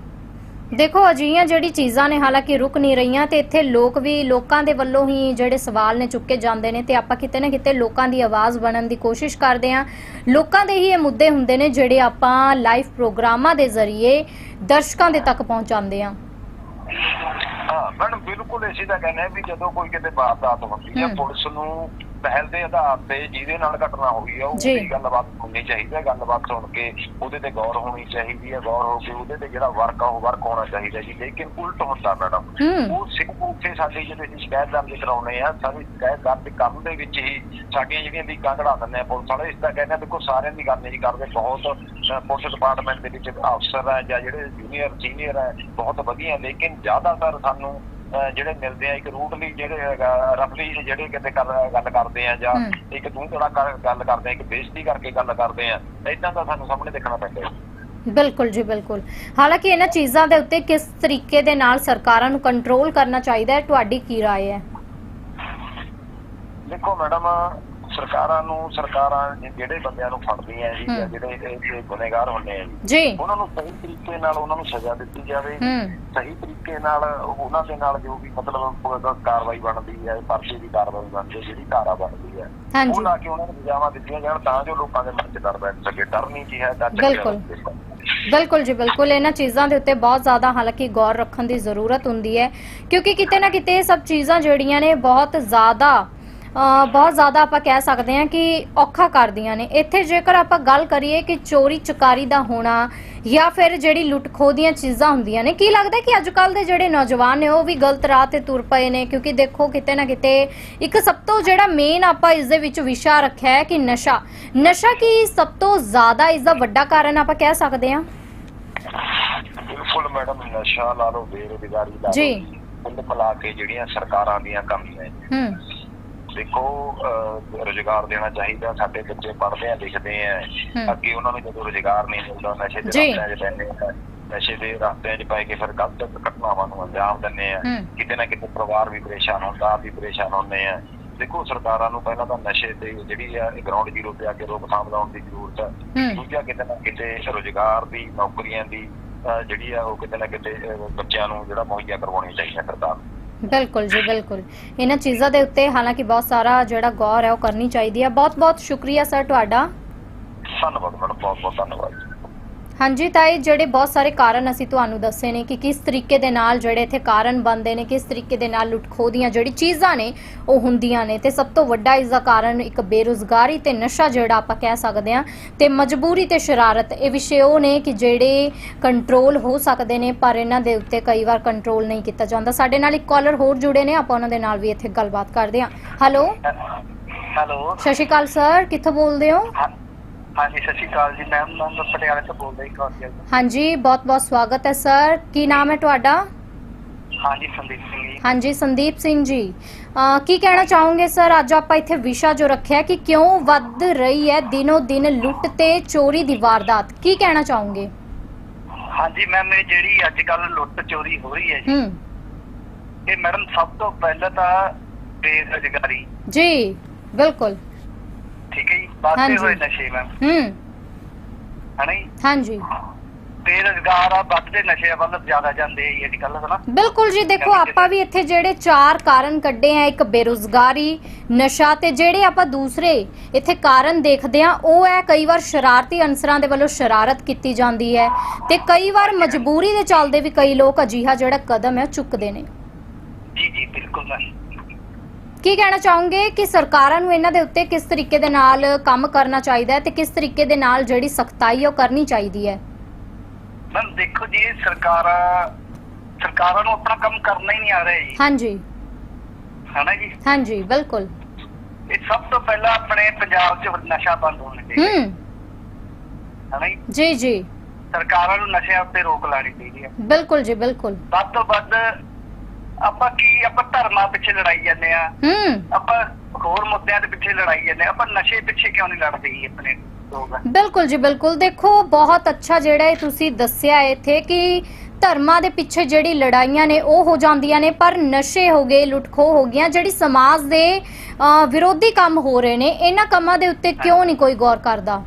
ਦੇਖੋ ਅਜਿਹੀਆਂ ਜਿਹੜੀ ਚੀਜ਼ਾਂ ਨੇ ਹਾਲਾਂਕਿ ਰੁਕ ਨਹੀਂ ਰਹੀਆਂ ਤੇ ਇੱਥੇ ਲੋਕ ਵੀ ਲੋਕਾਂ ਦੇ ਵੱਲੋਂ ਹੀ ਜਿਹੜੇ ਸਵਾਲ ਨੇ ਚੁੱਕੇ ਜਾਂਦੇ ਨੇ ਤੇ ਆਪਾਂ ਕਿਤੇ ਨਾ ਕਿਤੇ ਲੋਕਾਂ ਦੀ ਆਵਾਜ਼ ਬਣਨ ਦੀ ਕੋਸ਼ਿਸ਼ ਕਰਦੇ ਹਾਂ। ਲੋਕਾਂ ਦੇ ਹੀ ਇਹ ਮੁੱਦੇ ਹੁੰਦੇ ਨੇ ਜਿਹੜੇ ਆਪਾਂ ਲਾਈਵ ਪ੍ਰੋਗਰਾਮਾਂ ਦੇ ਜ਼ਰੀਏ ਦਰਸ਼ਕਾਂ ਦੇ ਤੱਕ ਪਹੁੰਚਾਉਂਦੇ ਹਾਂ। ਹਾਂ ਮੈਡਮ ਬਿਲਕੁਲ ਇਸੇ ਦਾ ਕਹਿੰਦੇ ਆ ਵੀ ਜਦੋਂ ਕੋਈ ਕਿਤੇ ਵਾਰਦਾਤ ਹੁੰਦੀ ਹੈ। ਪੁਲਿਸ ਨੂੰ ਪਹਿਲ ਦੇ ਆਧਾਰ ਤੇ ਜਿਹਦੇ ਨਾਲ ਘਟਨਾ ਹੋਈ ਆ। ਉਹਦੀ ਗੱਲਬਾਤ ਹੋਣੀ ਚਾਹੀਦੀ ਹੈ ਗੱਲਬਾਤ ਸੁਣ ਕੇ ਉਹਦੇ ਤੇ ਗੌਰ ਹੋਣੀ ਚਾਹੀਦੀ ਹੈ ਗੌਰ ਹੋ ਕੇ ਉਹਦੇ ਤੇ ਜਿਹੜਾ ਵਰਕ ਆ ਉਹ ਵਰਕ ਹੋਣਾ ਚਾਹੀਦਾ ਜੀ। ਲੇਕਿਨ ਉਲਟ ਹੁੰਦਾ ਮੈਡਮ ਉਹ ਸਿੱਖ ਉੱਥੇ ਸਾਡੀ ਜਿਹੜੇ ਅਸੀਂ ਸ਼ਿਕਾਇਤ ਦਰਜ ਕਰਾਉਣੇ ਆ ਸਾਡੀ ਸ਼ਿਕਾਇਤ ਦਰਜ ਕਰਨ ਦੇ ਵਿੱਚ ਹੀ ਸਾਡੀਆਂ ਜਿਹੜੀਆਂ ਲੀਕਾਂ ਕਢਾ ਦਿੰਦੇ ਆ ਪੁਲਿਸ ਵਾਲੇ। ਇਸ ਦਾ ਕਹਿੰਦੇ ਆ ਦੇਖੋ ਸਾਰਿਆਂ ਦੀ ਗੱਲ ਨਹੀਂ ਕਰਦੇ ਬਹੁਤ ਪੁਲਿਸ ਡਿਪਾਰਟਮੈਂਟ ਦੇ ਵਿੱਚ ਅਫਸਰ ਆ ਜਾਂ ਜਿਹੜੇ ਜੂਨੀਅਰ ਸੀਨੀਅਰ ਆ ਬਹੁਤ ਵਧੀਆ। ਲੇਕਿਨ ਜ਼ਿਆਦਾਤਰ ਸਾਨੂੰ ਜਿਹੜੇ ਮਿਲਦੇ ਆ ਇੱਕ ਰੂਟਲੀ ਜਿਹੜੇ ਰਫਲੀ ਜਿਹੜੇ ਕਿਤੇ ਕਰ- ਗੱਲ ਕਰਦੇ ਆ ਜਾਂ ਹਮ। ਇੱਕ ਤੂੰ ਤੜਾ ਗੱਲ ਕਰਦੇ ਆ ਇੱਕ ਬੇਇੱਜ਼ਤੀ ਕਰਕੇ ਗੱਲ ਕਰਦੇ ਆ ਇਦਾਂ ਦਾ ਸਾਨੂੰ ਸਾਹਮਣੇ ਦੇਖਣਾ ਪੈਂਦਾ ਹੈ ਬਿਲਕੁਲ ਜੀ ਬਿਲਕੁਲ ਹਾਲਾਂਕਿ ਇਹਨਾਂ ਚੀਜ਼ਾਂ ਦੇ ਉੱਤੇ ਕਿਸ ਤਰੀਕੇ ਦੇ ਨਾਲ ਸਰਕਾਰਾਂ ਨੂੰ ਕੰਟਰੋਲ ਕਰਨਾ ਚਾਹੀਦਾ ਹੈ ਤੁਹਾਡੀ ਕੀ رائے ਹੈ ਦੇਖੋ ਮੈਡਮ ਸਰਕਾਰਾਂ ਨੂੰ ਸਰਕਾਰਾਂ ਜਿਹੜੇ ਬੰਦਿਆਂ ਨੂੰ ਫੜਦੀਆਂ ਜੀ ਜਾਂ। ਜਿਹੜੇ ਇਹ- ਗੁਨੇਗਾਰ ਹੁੰਦੇ ਆ ਜੀ। ਉਹਨਾਂ ਨੂੰ ਸਹੀ ਤਰੀਕੇ ਨਾਲ ਉਹਨਾਂ ਨੂੰ ਸਜ਼ਾ ਦਿੱਤੀ ਜਾਵੇ। ਸਹੀ ਤਰੀਕੇ ਨਾਲ ਉਹਨਾਂ ਦੇ ਨਾਲ ਜੋ ਵੀ ਮਤਲਬ ਕਾਰਵਾਈ ਬਣਦੀ ਹੈ ਪਰਚੇ ਦੀ ਕਾਰਵਾਈ ਬਣਦੀ ਹੈ ਜਿਹੜੀ ਧਾਰਾ ਬਣਦੀ ਹੈ ਉਹ ਲਾ ਕੇ ਉਹਨਾਂ ਨੂੰ ਸਜ਼ਾਵਾਂ ਦਿੱਤੀਆਂ ਜਾਣ ਤਾਂ ਜੋ ਲੋਕਾਂ ਦੇ ਮਨ 'ਚ ਡਰ ਬੈਠ ਸਕੇ। ਡਰ ਨਹੀਂ ਜੀ ਹੈ ਤਾਂ ਬਿਲਕੁਲ। ਬਿਲਕੁਲ ਜੀ ਬਿਲਕੁਲ। ਇਹਨਾਂ ਚੀਜ਼ਾਂ ਦੇ ਉੱਤੇ ਬਹੁਤ ਜ਼ਿਆਦਾ ਹਾਲਾਂਕਿ ਗੌਰ ਰੱਖਣ ਦੀ ਜ਼ਰੂਰਤ ਹੁੰਦੀ ਹੈ ਕਿਉਂਕਿ ਕਿਤੇ ਨਾ ਕਿਤੇ ਇਹ ਸਭ ਚੀਜ਼ਾਂ ਜਿਹੜੀਆਂ ਨੇ ਬਹੁਤ ਜ਼ਿਆਦਾ ਬਹੁਤ ਜ਼ਿਆਦਾ ਆਪਾਂ ਕਹਿ ਸਕਦੇ ਹਾਂ ਕਿ ਔਖਾ ਕਰਦੀਆਂ ਨੇ। ਇੱਥੇ ਜੇਕਰ ਆਪਾਂ ਗੱਲ ਕਰੀਏ ਕਿ ਚੋਰੀ ਚਕਾਰੀ ਦਾ ਹੋਣਾ ਜਾਂ ਫਿਰ ਜਿਹੜੀ ਲੁੱਟ ਖੋਹ ਦੀਆਂ ਚੀਜ਼ਾਂ ਹੁੰਦੀਆਂ ਨੇ ਕੀ ਲੱਗਦਾ ਕਿ ਅੱਜ ਕੱਲ ਦੇ ਜਿਹੜੇ ਨੌਜਵਾਨ ਨੇ ਉਹ ਵੀ ਗਲਤ ਰਾਹ ਤੇ ਤੁਰ ਪਏ ਨੇ? ਕਿਉਂਕਿ ਦੇਖੋ ਕਿਤੇ ਨਾ ਕਿਤੇ ਇੱਕ ਸਭ ਤੋਂ ਜਿਹੜਾ ਮੇਨ ਆਪਾਂ ਇਸ ਦੇ ਵਿੱਚ ਵਿਸ਼ਾ ਰੱਖਿਆ ਹੈ ਕਿ ਨਸ਼ਾ। ਨਸ਼ਾ ਕੀ ਸਭ ਤੋਂ ਜ਼ਿਆਦਾ ਇਸ ਦਾ ਵੱਡਾ ਕਾਰਨ ਆਪਾਂ ਕਹਿ ਸਕਦੇ ਹਾਂ? ਬਿਲਕੁਲ ਮੈਡਮ ਨਸ਼ਾ ਲਾ ਲਓ ਬੇਰੁਜ਼ਗਾਰੀ ਲਾ ਲਓ ਜੀ। ਕੁੱਲ ਮਿਲਾ ਕੇ ਜਿਹੜੀਆਂ ਸਰਕਾਰਾਂ ਦੀਆਂ ਕਮੀਆਂ ਹੂੰ। ਦੇਖੋ ਅਹ, ਰੁਜ਼ਗਾਰ ਦੇਣਾ ਚਾਹੀਦਾ ਸਾਡੇ ਬੱਚੇ ਪੜ੍ਹਦੇ ਆ ਲਿਖਦੇ ਆ। ਅੱਗੇ ਉਹਨਾਂ ਨੂੰ ਜਦੋਂ ਰੁਜ਼ਗਾਰ ਨਹੀਂ ਮਿਲਦਾ ਨਸ਼ੇ ਦੇ। ਰਸਤਿਆਂ 'ਚ ਪੈਂਦੇ ਆ ਨਸ਼ੇ ਦੇ ਰਸਤਿਆਂ 'ਚ ਪੈ ਕੇ ਫਿਰ ਗਲਤ ਘਟਨਾਵਾਂ ਨੂੰ ਅੰਜਾਮ ਦਿੰਦੇ ਆ। ਕਿਤੇ ਨਾ ਕਿਤੇ ਪਰਿਵਾਰ ਵੀ ਪਰੇਸ਼ਾਨ ਹੁੰਦਾ ਆਪ ਵੀ ਪਰੇਸ਼ਾਨ ਹੁੰਦੇ ਆ ਦੇਖੋ ਸਰਕਾਰਾਂ ਨੂੰ ਪਹਿਲਾਂ ਤਾਂ ਨਸ਼ੇ ਤੇ ਜਿਹੜੀ ਆ ਗਰਾਊਂਡ ਜ਼ੀਰੋ ਤੇ ਆ ਕੇ ਰੋਕਥਾਮ ਲਾਉਣ ਦੀ ਜ਼ਰੂਰਤ ਹੈ। ਦੂਜਾ ਕਿਤੇ ਨਾ ਕਿਤੇ ਰੁਜ਼ਗਾਰ ਦੀ ਨੌਕਰੀਆਂ ਦੀ ਜਿਹੜੀ ਆ ਉਹ ਕਿਤੇ ਨਾ ਕਿਤੇ ਬੱਚਿਆਂ ਨੂੰ ਜਿਹੜਾ ਮੁਹੱਈਆ ਕਰਵਾਉਣੀ ਚਾਹੀਦੀ ਹੈ ਸਰਕਾਰ ਨੂੰ ਬਿਲਕੁਲ ਜੀ, ਬਿਲਕੁਲ। ਇਹਨਾਂ ਚੀਜ਼ਾਂ ਦੇ ਉੱਤੇ ਹਾਲਾਂਕਿ ਬਹੁਤ ਸਾਰਾ ਜਿਹੜਾ ਗੌਰ ਹੈ ਉਹ ਕਰਨੀ ਚਾਹੀਦੀ ਹੈ। ਬਹੁਤ ਬਹੁਤ ਸ਼ੁਕਰੀਆ, ਸਰ, ਤੁਹਾਡਾ। ਧੰਨਵਾਦ, ਮੈਡਮ। ਬਹੁਤ ਬਹੁਤ ਧੰਨਵਾਦ ਹਾਂਜੀ ਤਾਈ ਜਿਹੜੇ ਬਹੁਤ ਸਾਰੇ ਕਾਰਨ ਅਸੀਂ ਤੁਹਾਨੂੰ ਦੱਸੇ ਨੇ ਕਿ ਕਿਸ ਤਰੀਕੇ ਦੇ ਨਾਲ ਜਿਹੜੇ ਇੱਥੇ ਕਾਰਨ ਬਣਦੇ ਨੇ ਕਿਸ ਤਰੀਕੇ ਦੇ ਨਾਲ ਲੁੱਟਖੋ ਦੀਆਂ ਜਿਹੜੀ ਚੀਜ਼ਾਂ ਨੇ ਉਹ ਹੁੰਦੀਆਂ ਨੇ। ਤੇ ਸਭ ਤੋਂ ਵੱਡਾ ਇਸ ਦਾ ਕਾਰਨ ਇੱਕ ਬੇਰੁਜ਼ਗਾਰੀ ਤੇ ਨਸ਼ਾ ਜਿਹੜਾ ਆਪਾਂ ਕਹਿ ਸਕਦੇ ਹਾਂ ਤੇ ਮਜਬੂਰੀ ਤੇ ਸ਼ਰਾਰਤ। ਇਹ ਵਿਸ਼ੇ ਉਹ ਨੇ ਕਿ ਜਿਹੜੇ ਕੰਟਰੋਲ ਹੋ ਸਕਦੇ ਨੇ ਪਰ ਇਹਨਾਂ ਦੇ ਉੱਤੇ ਕਈ ਵਾਰ ਕੰਟਰੋਲ ਨਹੀਂ ਕੀਤਾ ਜਾਂਦਾ। ਸਾਡੇ ਨਾਲ ਇੱਕ ਕਾਲਰ ਹੋਰ ਜੁੜੇ ਨੇ ਆਪਾਂ ਉਹਨਾਂ ਦੇ ਨਾਲ ਵੀ ਇੱਥੇ ਗੱਲਬਾਤ ਕਰਦੇ ਹਾਂ। ਹੈਲੋ ਹੈਲੋ ਸਤਿ ਸ਼੍ਰੀ ਅਕਾਲ ਸਰ ਕਿੱਥੋਂ ਬੋਲਦੇ ਹਾਂ- ਹਾਂਜੀ ਸਤਿ ਸ਼੍ਰੀ ਅਕਾਲ ਜੀ। ਮੈਮ ਮੈਂ ਪਟਿਆਲੇ ਤੋਂ ਬੋਲਦਾ ਹਾਂ ਕਾਰਜਲ ਹਾਂਜੀ ਬਹੁਤ ਬਹੁਤ ਸਵਾਗਤ ਹੈ ਸਰ। ਕੀ ਨਾਮ ਹੈ ਤੁਹਾਡਾ? ਹਾਂਜੀ ਸੰਦੀਪ ਸਿੰਘ ਜੀ। ਹਾਂਜੀ ਸੰਦੀਪ ਸਿੰਘ ਜੀ। ਕੀ ਕਹਿਣਾ ਚਾਹੋਗੇ ਸਰ? ਅੱਜ ਆਪਾਂ ਇੱਥੇ ਵਿਸ਼ਾ ਜੋ ਰੱਖਿਆ ਕਿ ਕਿਉਂ ਵੱਧ ਰਹੀ ਹੈ ਦਿਨੋ ਦਿਨ ਲੁੱਟ ਤੇ ਚੋਰੀ ਦੀ ਵਾਰਦਾਤ? ਕੀ ਕਹਿਣਾ ਚਾਹੋਗੇ? ਹਾਂਜੀ ਮੈਮ ਇਹ ਜਿਹੜੀ ਅੱਜ ਕੱਲ ਲੁੱਟ ਚੋਰੀ ਹੋ ਰਹੀ ਹੈ ਜੀ ਹੂੰ। ਇਹ ਮੈਡਮ ਸਭ ਤੋਂ ਪਹਿਲਾਂ ਤਾਂ ਬੇਰੁਜ਼ਗਾਰੀ। ਜੀ ਬਿਲਕੁਲ। ਠੀਕ ਹੈ ਜੀ? ਵੱਧਦੇ ਹਾਂਜੀ। ਹੋਏ ਨਸ਼ੇ ਮੈਮ। ਹੂੰ। ਹਨਾ ਜੀ? ਹਾਂਜੀ। ਬੇਰੁਜ਼ਗਾਰ ਆ ਵੱਧਦੇ ਨਸ਼ੇ ਵੱਲ ਜ਼ਿਆਦਾ ਜਾਂਦੇ ਆ ਜੀ ਅੱਜ ਕੱਲ ਹਨਾ ਬਿਲਕੁਲ ਜੀ ਦੇਖੋ ਆਪਾਂ ਵੀ ਇੱਥੇ ਜਿਹੜੇ ਚਾਰ ਕਾਰਨ ਕੱਢੇ ਆ ਇੱਕ ਬੇਰੁਜ਼ਗਾਰੀ ਨਸ਼ਾ ਤੇ ਜਿਹੜੇ ਆਪਾਂ ਦੂਸਰੇ ਇੱਥੇ ਕਾਰਨ ਦੇਖਦੇ ਆ ਉਹ ਹੈ ਕਈ ਵਾਰ ਸ਼ਰਾਰਤੀ ਅਨਸਰਾਂ ਦੇ ਵੱਲੋਂ ਸ਼ਰਾਰਤ ਕੀਤੀ ਜਾਂਦੀ ਹੈ ਤੇ ਕਈ ਵਾਰ ਮਜਬੂਰੀ ਦੇ ਚੱਲਦੇ ਵੀ ਕਈ ਲੋਕ ਅਜਿਹਾ ਜਿਹੜਾ ਕਦਮ ਹੈ ਉਹ ਚੁੱਕਦੇ ਨੇ। ਜੀ ਜੀ ਬਿਲਕੁਲ ਮੈਮ। ਕੀ ਕਹਿਣਾ ਚਾਹੋਗੇ ਕਿ ਸਰਕਾਰਾਂ ਨੂੰ ਇਹਨਾਂ ਦੇ ਉੱਤੇ ਕਿਸ ਤਰੀਕੇ ਦੇ ਨਾਲ ਕੰਮ ਕਰਨਾ ਚਾਹੀਦਾ ਹੈ ਤੇ ਕਿਸ ਤਰੀਕੇ ਦੇ ਨਾਲ ਜਿਹੜੀ ਸਖਤਾਈ ਉਹ ਕਰਨੀ ਚਾਹੀਦੀ ਹੈ? ਮੈਮ ਦੇਖੋ ਜੀ ਸਰਕਾਰਾਂ ਸਰਕਾਰਾਂ ਨੂੰ ਆਪਣਾ ਕੰਮ ਕਰਨਾ ਹੀ ਨਹੀਂ ਆ ਰਿਹਾ ਜੀ। ਹਾਂਜੀ। ਹਨਾ ਜੀ? ਹਾਂਜੀ ਬਿਲਕੁਲ। ਇਹ ਸਭ ਤੋਂ ਪਹਿਲਾਂ ਆਪਣੇ ਪੰਜਾਬ 'ਚ ਨਸ਼ਾ ਬੰਦ ਹੋਣਾ ਚਾਹੀਦਾ ਹੂੰ। ਹਨਾ ਜੀ ਜੀ। ਸਰਕਾਰਾਂ ਨੂੰ ਨਸ਼ਿਆਂ ਉੱਤੇ ਰੋਕ ਲਾਣੀ ਚਾਹੀਦੀ ਹੈ। ਬਿਲਕੁਲ ਜੀ ਬਿਲਕੁਲ। ਵੱਧ ਤੋਂ ਵੱਧ ਆਪਾਂ ਕੀ ਆਪਾਂ ਧਰਮਾਂ ਪਿੱਛੇ ਲੜਾਈ ਜਾਂਦੇ ਆ। ਹੂੰ। ਆਪਾਂ ਹੋਰ ਮੁੱਦਿਆਂ ਦੇ ਪਿੱਛੇ ਲੜਾਈ ਜਾਂਦੇ ਆ। ਆਪਾਂ ਨਸ਼ੇ ਪਿੱਛੇ ਕਿਉਂ ਨਹੀਂ ਲੜਦੇ ਜੀ ਆਪਣੇ ਲੋਕ? ਬਿਲਕੁਲ ਜੀ ਬਿਲਕੁਲ। ਦੇਖੋ ਬਹੁਤ ਅੱਛਾ ਜਿਹੜਾ ਇਹ ਤੁਸੀਂ ਦੱਸਿਆ ਇੱਥੇ ਕਿ ਧਰਮਾਂ ਦੇ ਪਿੱਛੇ ਜਿਹੜੀ ਲੜਾਈਆਂ ਨੇ ਉਹ ਹੋ ਜਾਂਦੀਆਂ ਨੇ ਪਰ ਨਸ਼ੇ ਹੋ ਗਏ ਲੁੱਟਖੋ ਹੋ ਗਈਆਂ ਜਿਹੜੀ ਸਮਾਜ ਦੇ ਵਿਰੋਧੀ ਕੰਮ ਹੋ ਰਹੇ ਨੇ ਇਹਨਾਂ ਕੰਮਾਂ ਦੇ ਉੱਤੇ ਕਿਉਂ ਨਹੀਂ ਕੋਈ ਗੌਰ ਕਰਦਾ?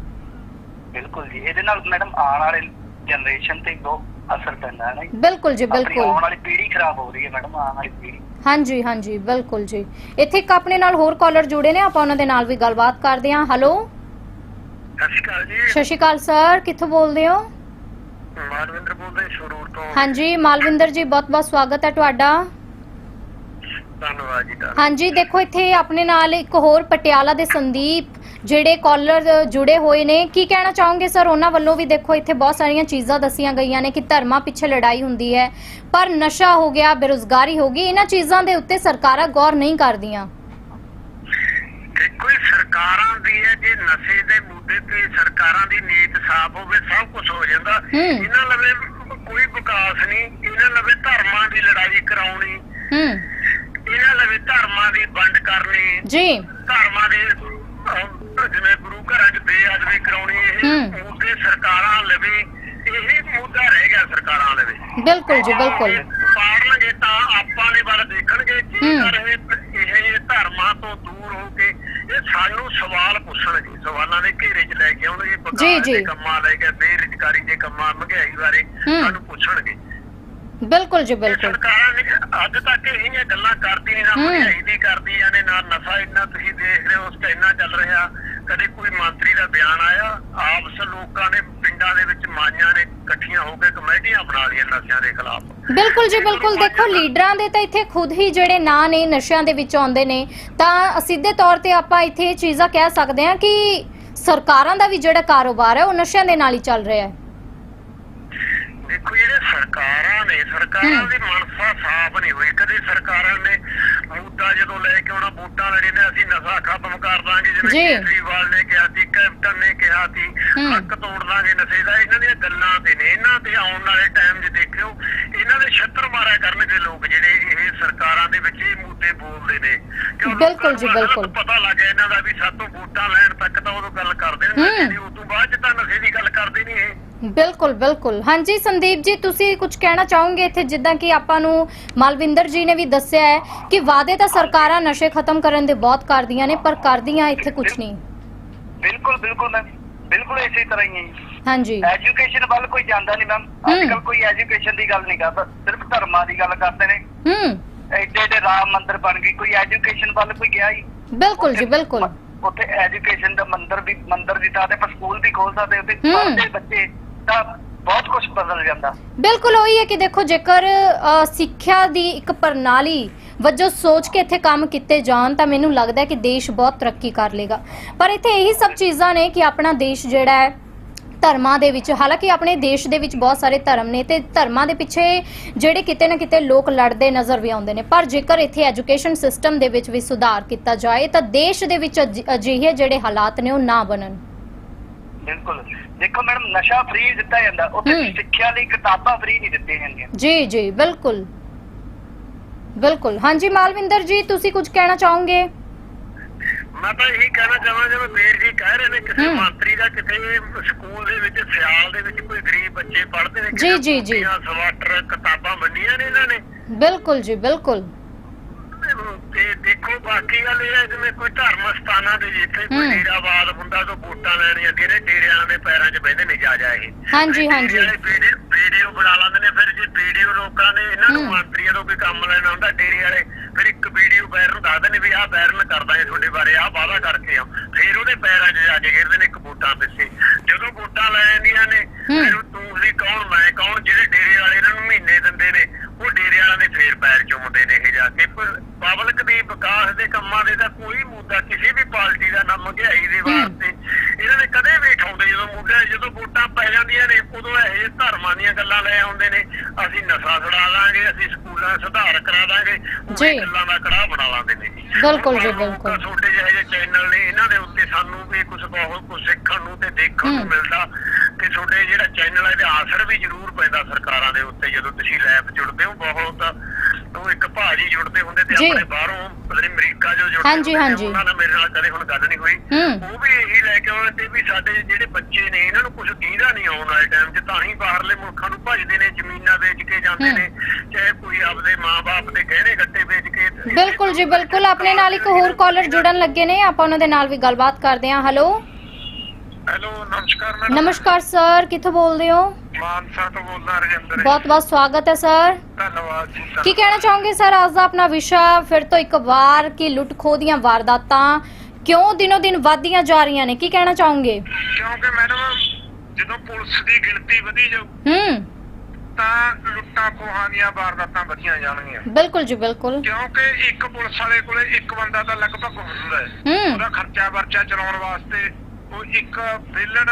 ਬਿਲਕੁਲ ਜੀ। ਇਹਦੇ ਨਾਲ ਮੈਡਮ ਆਉਣ ਵਾਲੇ ਜਨਰੇਸ਼ਨ ਤੇ ਬਹੁਤ ਅਸਰ ਪੈਂਦਾ ਹੈ ਨਾ ਬਿਲਕੁਲ ਜੀ ਬਿਲਕੁਲ ਆਉਣ ਵਾਲੀ ਪੀੜ੍ਹੀ ਖਰਾਬ ਹੋ ਰਹੀ ਹੈ ਮੈਡਮ ਆਉਣ ਵਾਲੀ ਪੀੜ੍ਹੀ। ਹਾਂਜੀ ਹਾਂਜੀ ਬਿਲਕੁਲ ਜੀ। ਇੱਥੇ ਇੱਕ ਆਪਣੇ ਨਾਲ ਹੋਰ ਕਾਲਰ ਜੁੜੇ ਨੇ ਆਪਾਂ ਉਹਨਾਂ ਦੇ ਨਾਲ ਵੀ ਗੱਲਬਾਤ ਕਰਦੇ ਹਾਂ। ਹੈਲੋ ਸਤਿ ਸ਼੍ਰੀ ਅਕਾਲ ਜੀ। ਸਤਿ ਸ਼੍ਰੀ ਅਕਾਲ ਸਰ ਕਿੱਥੋਂ ਬੋਲਦੇ ਹੋ? ਮਾਨਵਿੰਦਰ ਬੋਲਦਾ ਸ਼ਰੂਰ ਤੋਂ। ਹਾਂਜੀ ਮਾਲਵਿੰਦਰ ਜੀ ਬਹੁਤ ਬਹੁਤ ਸਵਾਗਤ ਹੈ ਤੁਹਾਡਾ। ਧੰਨਵਾਦ ਜੀ ਹਾਂਜੀ ਦੇਖੋ ਇੱਥੇ ਆਪਣੇ ਨਾਲ ਇੱਕ ਹੋਰ ਪਟਿਆਲਾ ਦੇ ਸੰਦੀਪ ਜਿਹੜੇ ਕਾਲਰ ਜੁੜੇ ਹੋਏ ਨੇ। ਕੀ ਕਹਿਣਾ ਚਾਹੋਗੇ ਸਰ? ਉਹਨਾਂ ਵੱਲੋਂ ਵੀ ਦੇਖੋ ਇੱਥੇ ਬਹੁਤ ਸਾਰੀਆਂ ਚੀਜ਼ਾਂ ਦੱਸੀਆਂ ਗਈਆਂ ਨੇ ਕਿ ਧਰਮਾਂ ਪਿੱਛੇ ਲੜਾਈ ਹੁੰਦੀ ਹੈ ਪਰ ਨਸ਼ਾ ਹੋ ਗਿਆ ਬੇਰੁਜ਼ਗਾਰੀ ਹੋ ਗਈ ਇਹਨਾਂ ਚੀਜ਼ਾਂ ਦੇ ਉੱਤੇ ਸਰਕਾਰਾਂ ਗੌਰ ਨਹੀਂ ਕਰਦੀਆਂ। ਦੇਖੋ ਇਹ ਸਰਕਾਰਾਂ ਦੀ ਹੈ ਜੇ ਨਸ਼ੇ ਦੇ ਮੁੱਦੇ ਤੇ ਸਰਕਾਰਾਂ ਦੀ ਨੀਤ ਸਾਫ਼ ਹੋਵੇ ਸਭ ਕੁਝ ਹੋ ਜਾਂਦਾ। ਹੂੰ। ਇਹਨਾਂ ਲਵੇ ਕੋਈ ਵਿਕਾਸ ਨਹੀਂ ਇਹਨਾਂ ਲਵੇ ਧਰਮਾਂ ਦੀ ਲੜਾਈ ਕਰਾਉਣੀ। ਹੂੰ। ਇਹਨਾਂ ਲਵੇ ਧਰਮਾਂ ਦੀ ਵੰਡ ਕਰਨੀ ਜੀ ਧਰਮਾਂ ਦੇ ਅਹ, ਜਿਵੇਂ ਗੁਰੂ ਘਰਾਂ 'ਚ ਬੇਅਦਬੀ ਕਰਾਉਣੀ ਇਹ ਹੂੰ। ਮੁੱਦੇ ਸਰਕਾਰਾਂ ਲਵੇ ਇਹੀ ਮੁੱਦਾ ਰਹਿ ਗਿਆ ਸਰਕਾਰਾਂ ਲਵੇ ਬਿਲਕੁਲ ਜੀ ਬਿਲਕੁਲ ਪਾੜਨਗੇ ਤਾਂ ਆਪਾਂ ਨੇ ਵੱਲ ਦੇਖਣਗੇ ਹੂੰ। ਜੇਕਰ ਇਹ ਇਹ ਇਹ ਧਰਮਾਂ ਤੋਂ ਦੂਰ ਹੋ ਕੇ ਇਹ ਸਾਨੂੰ ਸਵਾਲ ਪੁੱਛਣਗੇ ਸਵਾਲਾਂ ਦੇ ਘੇਰੇ 'ਚ ਲੈ ਕੇ ਆਉਣਗੇ ਜੀ। ਦੇ ਕੰਮਾਂ ਲੈ ਕੇ ਬੇਰੁਜ਼ਗਾਰੀ ਦੇ ਕੰਮਾਂ ਮਹਿੰਗਾਈ ਬਾਰੇ ਹੂੰ। ਸਾਨੂੰ ਪੁੱਛਣਗੇ ਬਿਲਕੁਲ ਜੀ ਇਹ ਬਿਲਕੁਲ। ਸਰਕਾਰਾਂ ਨੇ ਅੱਜ ਤੱਕ ਇਹੀਆਂ ਗੱਲਾਂ ਕਰਦੀ ਨਹੀਂ ਨਾ। ਮਹਿੰਗਾਈ ਦੀ ਕਰਦੀਆਂ ਨੇ ਨਾ ਨਸ਼ਾ ਇੰਨਾ ਤੁਸੀਂ ਦੇਖ ਰਹੇ ਹੋ ਉਸ ਤੇ ਇੰਨਾ ਚੱਲ ਰਿਹਾ। ਕਦੇ ਕੋਈ ਮੰਤਰੀ ਦਾ ਬਿਆਨ ਆਇਆ? ਆਪਸ ਲੋਕਾਂ ਨੇ ਪਿੰਡਾਂ ਦੇ ਵਿੱਚ ਮਾਈਆਂ ਨੇ ਇਕੱਠੀਆਂ ਹੋ ਕੇ ਕਮੇਟੀਆਂ ਬਣਾ ਲਈਆਂ ਨਸ਼ਿਆਂ ਦੇ ਖਿਲਾਫ। ਬਿਲਕੁਲ ਜੀ ਬਿਲਕੁਲ। ਦੇਖੋ ਲੀਡਰਾਂ ਦੇ ਤਾਂ ਇੱਥੇ ਖੁਦ ਹੀ ਜਿਹੜੇ ਨਾਂ ਨੇ ਨਸ਼ਿਆਂ ਦੇ ਵਿੱਚ ਆਉਂਦੇ ਨੇ ਤਾਂ ਸਿੱਧੇ ਤੌਰ ਤੇ ਆਪਾਂ ਇੱਥੇ ਇਹ ਚੀਜ਼ਾਂ ਕਹਿ ਸਕਦੇ ਹਾਂ ਕਿ ਸਰਕਾਰਾਂ ਦਾ ਵੀ ਜਿਹੜਾ ਕਾਰੋਬਾਰ ਹੈ ਉਹ ਨਸ਼ਿਆਂ ਦੇ ਨਾਲ ਹੀ ਚੱਲ ਰਿਹਾ ਹੈ। ਦੇਖੋ ਜਿਹੜੇ ਸਰਕਾਰਾਂ ਨੇ ਸਰਕਾਰਾਂ। ਦੀ ਮਨਸਾ ਸਾਫ਼ ਨਹੀਂ ਹੋਈ ਕਦੇ ਸਰਕਾਰਾਂ ਨੇ ਮੁੱਦਾ ਜਦੋਂ ਲੈ ਕੇ ਆਉਣਾ ਵੋਟਾਂ ਲੈਣੇ ਨੇ ਅਸੀਂ ਨਸ਼ਾ ਖਤਮ ਕਰ ਦਾਂਗੇ ਜਿਵੇਂ। ਕੇਜਰੀਵਾਲ ਨੇ ਕਿਹਾ ਸੀ ਕੈਪਟਨ ਨੇ ਕਿਹਾ ਸੀ। ਹੱਕ ਤੋੜ ਦਾਂਗੇ ਨਸ਼ੇ ਦਾ ਇਹਨਾਂ ਦੀਆਂ ਗੱਲਾਂ ਤੇ ਨੇ ਇਹਨਾਂ ਤੇ ਆਉਣ ਵਾਲੇ ਟਾਈਮ 'ਚ ਦੇਖਿਓ ਇਹਨਾਂ ਦੇ ਛੱਤਰ ਮਾਰਿਆ ਕਰਨਗੇ ਲੋਕ ਜਿਹੜੇ ਇਹ ਵਿੱਚ ਇਹ ਮੁੱਦੇ ਬੋਲਦੇ ਨੇ ਬਿਲਕੁਲ ਲੋਕਾਂ ਜੀ, ਬਿਲਕੁਲ। ਪਤਾ ਲੱਗ ਗਿਆ ਇਹਨਾਂ ਦਾ ਵੀ ਸਾਤੋਂ ਵੋਟਾਂ ਲੈਣ ਤੱਕ ਤਾਂ ਉਦੋਂ ਗੱਲ ਕਰਦੇ ਨੇ ਉਦੋਂ ਬਾਅਦ ਚ ਤਾਂ ਨਸ਼ੇ ਦੀ ਗੱਲ ਕਰਦੇ ਨਹੀਂ ਇਹ ਬਿਲਕੁਲ ਬਿਲਕੁਲ। ਹਾਂਜੀ ਸੰਦੀਪ ਜੀ ਤੁਸੀਂ ਕੁਝ ਕਹਿਣਾ ਚਾਹੋਗੇ ਇੱਥੇ ਜਿੱਦਾਂ ਕਿ ਆਪਾਂ ਨੂੰ ਮਾਲਵਿੰਦਰ ਜੀ ਨੇ ਵੀ ਦੱਸਿਆ ਹੈ ਕਿ ਵਾਅਦੇ ਤਾਂ ਸਰਕਾਰਾਂ ਨਸ਼ੇ ਖਤਮ ਕਰਨ ਦੇ ਬਹੁਤ ਕਰਦੀਆਂ ਨੇ ਪਰ ਕਰਦੀਆਂ ਇੱਥੇ ਕੁਝ ਨਹੀਂ। ਬਿਲਕੁਲ ਬਿਲਕੁਲ ਮੈਮ। ਬਿਲਕੁਲ ਇਸੇ ਤਰ੍ਹਾਂ ਹੀ ਹੈ। ਹਾਂਜੀ। ਐਜੂਕੇਸ਼ਨ ਵੱਲ ਕੋਈ ਜਾਂਦਾ ਨਹੀਂ ਮੈਮ। ਅੱਜ। ਕੱਲ ਕੋਈ ਐਜੂਕੇਸ਼ਨ ਦੀ ਗੱਲ ਨਹੀਂ ਕਰਦਾ। ਸਿਰਫ ਧਰਮਾਂ ਦੀ ਗੱਲ ਕਰਦੇ ਨੇ। ਹੂੰ। ਐਡੇ ਐਡੇ ਰਾਮ ਮੰਦਿਰ ਬਣ ਗਏ। ਕੋਈ ਐਜੂਕੇਸ਼ਨ ਵੱਲ ਕੋਈ ਗਿਆ ਹੀ। ਬਿਲਕੁਲ ਜੀ ਬਿਲਕੁਲ। ਉੱਥੇ ਐਜੂਕੇਸ਼ਨ ਦਾ ਮੰਦਿਰ ਵੀ ਮੰਦਿਰ ਦੀ ਥਾਂ ਤੇ ਸਕੂਲ ਵੀ ਖੋਲ ਸਕਦੇ ਉੱਥੇ। ਪੜ੍ਹਦੇ ਬੱਚੇ ਤਾਂ ਬਹੁਤ ਕੁਝ ਬਦਲ ਜਾਂਦਾ। ਬਿਲਕੁਲ ਉਹੀ ਹੈ ਕਿ ਦੇਖੋ ਜੇਕਰ ਅ, ਸਿੱਖਿਆ ਦੀ ਇੱਕ ਪ੍ਰਣਾਲੀ ਵਜੋਂ ਸੋਚ ਕੇ ਇੱਥੇ ਕੰਮ ਕੀਤੇ ਜਾਣ ਤਾਂ ਮੈਨੂੰ ਲੱਗਦਾ ਹੈ ਕਿ ਦੇਸ਼ ਬਹੁਤ ਤਰੱਕੀ ਕਰ ਲੇਗਾ। ਪਰ ਇੱਥੇ ਇਹੀ ਸਭ ਚੀਜ਼ਾਂ ਨੇ ਕਿ ਆਪਣਾ ਦੇਸ਼ ਜਿਹੜਾ ਹੈ ਧਰਮਾਂ ਦੇ ਵਿੱਚ ਹਾਲਾਂਕਿ ਆਪਣੇ ਦੇਸ਼ ਦੇ ਵਿੱਚ ਬਹੁਤ ਸਾਰੇ ਧਰਮ ਨੇ ਤੇ ਧਰਮਾਂ ਦੇ ਪਿੱਛੇ ਜਿਹੜੇ ਕਿਤੇ ਨਾ ਕਿਤੇ ਲੋਕ ਲੜਦੇ ਨਜ਼ਰ ਵੀ ਆਉਂਦੇ ਨੇ। ਪਰ ਜੇਕਰ ਇੱਥੇ ਐਜੂਕੇਸ਼ਨ ਸਿਸਟਮ ਦੇ ਵਿੱਚ ਵੀ ਸੁਧਾਰ ਕੀਤਾ ਜਾਏ ਤਾਂ ਦੇਸ਼ ਦੇ ਵਿੱਚ ਅਜਿ- ਅਜਿਹੇ ਜਿਹੜੇ ਹਾਲਾਤ ਨੇ ਉਹ ਨਾ ਬਣਨ। ਬਿਲਕੁਲ। ਦੇਖੋ ਮੈਡਮ ਨਸ਼ਾ ਫ੍ਰੀ ਦਿੱਤਾ ਜਾਂਦਾ। ਉੱਥੇ ਹੂੰ। ਸਿੱਖਿਆ ਲਈ ਕਿਤਾਬਾਂ ਫ੍ਰੀ ਨਹੀਂ ਦਿੱਤੀਆਂ ਜਾਂਦੀਆਂ। ਜੀ ਜੀ ਬਿਲਕੁਲ। ਬਿਲਕੁਲ। ਹਾਂਜੀ ਮਾਲਵਿੰਦਰ ਜੀ ਤੁਸੀਂ ਕੁਝ ਕਹਿਣਾ ਚਾਹੋਗੇ? ਮੈਂ ਤਾਂ ਇਹੀ ਕਹਿਣਾ ਚਾਹਾਂ ਜਿਵੇਂ ਵੀਰ ਜੀ ਕਹਿ ਰਹੇ ਨੇ ਕਿਸੇ। ਮੰਤਰੀ ਦਾ ਕਿਤੇ ਸਕੂਲ ਦੇ ਵਿੱਚ ਸਿਆਲ ਦੇ ਵਿੱਚ ਕੋਈ ਗਰੀਬ ਬੱਚੇ ਪੜ੍ਹਦੇ ਨੇ ਜੀ, ਜੀ, ਜੀ। ਸਵਾਟਰ ਕਿਤਾਬਾਂ ਵੰਡੀਆਂ ਨੇ ਇਹਨਾਂ ਨੇ? ਬਿਲਕੁਲ ਜੀ ਬਿਲਕੁਲ। ਤੇ ਦੇਖੋ ਬਾਕੀ ਗੱਲ ਇਹ ਹੈ ਜਿਵੇਂ ਕੋਈ ਧਰਮ ਸਥਾਨਾਂ ਦੇ ਜਿੱਥੇ ਕੋਈ ਹੂੰ। ਡੇਰਾਵਾਦ ਹੁੰਦਾ ਤਾਂ ਵੋਟਾਂ ਲੈਣ ਜਾਂਦੀਆਂ ਨੇ ਡੇਰਿਆਂ ਦੇ ਪੈਰਾਂ 'ਚ ਬਹਿੰਦੇ ਨੇ ਜਾ ਜਾ ਇਹ ਹਾਂਜੀ, ਹਾਂਜੀ। ਵੀਡੀਓ ਬਣਾ ਲੈਂਦੇ ਨੇ ਫਿਰ ਜੇ ਵੀਡੀਓ ਲੋਕਾਂ ਨੇ ਇਹਨਾਂ ਨੂੰ ਹੂੰ। ਮੰਤਰੀਆਂ ਤੋਂ ਕੋਈ ਕੰਮ ਲੈਣਾ ਹੁੰਦਾ ਡੇਰੇ ਵਾਲੇ ਫਿਰ ਇੱਕ ਵੀਡੀਓ ਬੈਰ ਨੂੰ ਦੱਸਦੇ ਨੇ ਵੀ ਆਹ ਬੈਰਨ ਕਰਦਾ ਹੈ ਤੁਹਾਡੇ ਬਾਰੇ ਆਹ ਵਾਅਦਾ ਕਰਕੇ ਆ ਫਿਰ ਉਹਦੇ ਪੈਰਾਂ 'ਚ ਜਾ ਕੇ ਗਿਰਦੇ ਨੇ ਇੱਕ ਵੋਟਾਂ ਪਿੱਛੇ ਜਦੋਂ ਵੋਟਾਂ ਲੈ ਜਾਂਦੀਆਂ ਨੇ ਹੂੰ। ਫਿਰ ਉਹ ਤੂੰ ਵੀ ਕੌਣ ਮੈਂ ਕੌਣ ਜਿਹੜੇ ਡੇਰੇ ਵਾਲੇ ਇਹਨਾਂ ਨੂੰ ਮਹੀਨੇ ਦਿੰਦੇ ਨੇ ਉਹ ਡੇਰੇ ਵਾਲਿਆਂ ਦੇ ਫੇਰ ਪੈਰ ਚੁੰਮਦੇ ਨੇ ਇਹ ਜਾ ਕੇ ਪਰ ਪਬਲਿਕ ਦੀ ਵਿਕਾਸ ਦੇ ਕੰਮਾਂ ਦੇ ਤਾਂ ਕੋਈ ਮੁੱਦਾ ਕਿਸੇ ਵੀ ਪਾਰਟੀ ਦਾ ਨਾ ਮਹਿੰਗਾਈ ਦੇ ਹੂੰ। ਵਾਸਤੇ ਇਹਨਾਂ ਨੇ ਕਦੇ ਵੀ ਉਠਾਉਂਦੇ ਜਦੋਂ ਮੁੱਦੇ ਜਦੋਂ ਵੋਟਾਂ ਪੈ ਜਾਂਦੀਆਂ ਨੇ ਉਦੋਂ ਇਹ ਜਿਹੇ ਧਰਮਾਂ ਦੀਆਂ ਗੱਲਾਂ ਲੈ ਆਉਂਦੇ ਨੇ ਅਸੀਂ ਨਸ਼ਾ ਛੁਡਾ ਦਾਂਗੇ ਅਸੀਂ ਸਕੂਲਾਂ 'ਚ ਸੁਧਾਰ ਕਰਾ ਦਾਂਗੇ ਉਹ ਜੀ। ਗੱਲਾਂ ਦਾ ਕੜਾਹ ਬਣਾ ਲਾਂਦੇ ਨੇ ਜੀ ਬਿਲਕੁਲ ਜੀ, ਬਿਲਕੁਲ। ਛੋਟੇ ਜਿਹੇ ਜਿਹੇ ਚੈਨਲ ਨੇ ਇਹਨਾਂ ਦੇ ਉੱਤੇ ਸਾਨੂੰ ਵੀ ਕੁਝ ਬਹੁਤ ਕੁਝ ਸਿੱਖਣ ਨੂੰ ਤੇ ਦੇਖਣ ਨੂੰ ਹੂੰ। ਮਿਲਦਾ ਤੇ ਤੁਹਾਡੇ ਜਿਹੜਾ ਚੈਨਲ ਹੈ ਇਹਦੇ ਆਸਰ ਵੀ ਜ਼ਰੂਰ ਪੈਂਦਾ ਸਰਕਾਰਾਂ ਦੇ ਉੱਤੇ ਜਦੋਂ ਤੁਸੀਂ ਲੈਬ ਜੁੜਦੇ ਹੋ ਬਹੁਤ ਉਹ ਇੱਕ ਭਾਜੀ ਜੁੜਦੇ ਹੁੰਦੇ ਤੇ ਜੀ। ਆਪਣੇ ਬਾਹਰੋਂ ਪਤਾ ਨੀ ਅਮਰੀਕਾ ਜੋ ਜੁੜਦੇ ਹਾਂਜੀ, ਹੁੰਦੇ ਨੇ, ਹਾਂਜੀ। ਉਹਨਾਂ ਨਾਲ ਮੇਰੇ ਨਾਲ ਕਦੇ ਹੁਣ ਗੱਲ ਨਹੀਂ ਹੋਈ ਹੂੰ ਉਹ ਵੀ ਇਹੀ ਲੈ ਕੇ ਆਉਂਦੇ ਤੇ ਵੀ ਸਾਡੇ ਜਿਹੜੇ ਬੱਚੇ ਨੇ ਇਹਨਾਂ ਨੂੰ ਕੁਝ ਦੀਦਾ ਨਹੀਂ ਆਉਣ ਵਾਲੇ ਟਾਈਮ 'ਚ ਤਾਂ ਹੀ ਬਾਹਰਲੇ ਮੁਲਕਾਂ ਨੇ ਜ਼ਮੀਨਾਂ ਵੇਚ ਕੇ ਜਾਂਦੇ ਹੂੰ। ਨੇ ਚਾਹੇ ਕੋਈ ਆਪਦੇ ਮਾਪੇ ਦੇ ਗਹਿਣੇ ਗੱਟੇ ਵੇਚ ਕੇ ਬਿਲਕੁਲ ਜੀ ਬਿਲਕੁਲ। ਆਪਣੇ ਨਾਲ ਇੱਕ ਹੋਰ ਕਾਲਰ ਜੁੜਨ ਲੱਗੇ ਨੇ। ਆਪਾਂ ਉਹਨਾਂ ਦੇ ਨਾਲ ਵੀ ਗੱਲਬਾਤ ਕਰਦੇ ਹਾਂ। ਹੈਲੋ ਹੈਲੋ ਨਮਸਕਾਰ ਮੈਡਮ ਨਮਸਕਾਰ ਸਰ ਕਿੱਥੋਂ ਬੋਲਦੇ ਹੋ? ਮਾਨਸਾ ਤੋਂ ਬੋਲਦਾ ਰਜਿੰਦਰ। ਬਹੁਤ ਬਹੁਤ ਸਵਾਗਤ ਹੈ ਸਰ ਧੰਨਵਾਦ ਜੀ ਕੀ ਕਹਿਣਾ ਚਾਹੋਗੇ ਸਰ ਅੱਜ ਦਾ ਆਪਣਾ ਵਿਸ਼ਾ ਫਿਰ ਤੋਂ ਇੱਕ ਵਾਰ ਕਿ ਲੁੱਟ ਖੋਹ ਦੀਆਂ ਵਾਰਦਾਤਾਂ ਕਿਉਂ ਦਿਨੋ ਦਿਨ ਵੱਧਦੀਆਂ ਜਾ ਰਹੀਆਂ ਨੇ? ਕੀ ਕਹਿਣਾ ਚਾਹੋਗੇ? ਕਿਉਂਕਿ ਮੈਡਮ ਜਦੋਂ ਪੁਲਿਸ ਦੀ ਗਿਣਤੀ ਵਧੀ ਜਾਊ ਹੂੰ। ਤਾਂ ਲੁੱਟਾਂ ਖੋਹਾਂ ਦੀਆਂ ਵਾਰਦਾਤਾਂ ਵਧੀਆਂ ਜਾਣਗੀਆਂ। ਬਿਲਕੁਲ ਜੀ ਬਿਲਕੁਲ। ਕਿਉਂਕਿ ਇੱਕ ਪੁਲਿਸ ਵਾਲੇ ਕੋਲੇ ਇੱਕ ਬੰਦਾ ਤਾਂ ਲਗਭਗ ਹੁੰਦਾ ਹੈ। ਹੂੰ। ਉਹਦਾ ਖਰਚਾ ਵਰਚਾ ਚਲਾਉਣ ਵਾਸਤੇ ਉਹ ਇੱਕ ਵਿਲਨ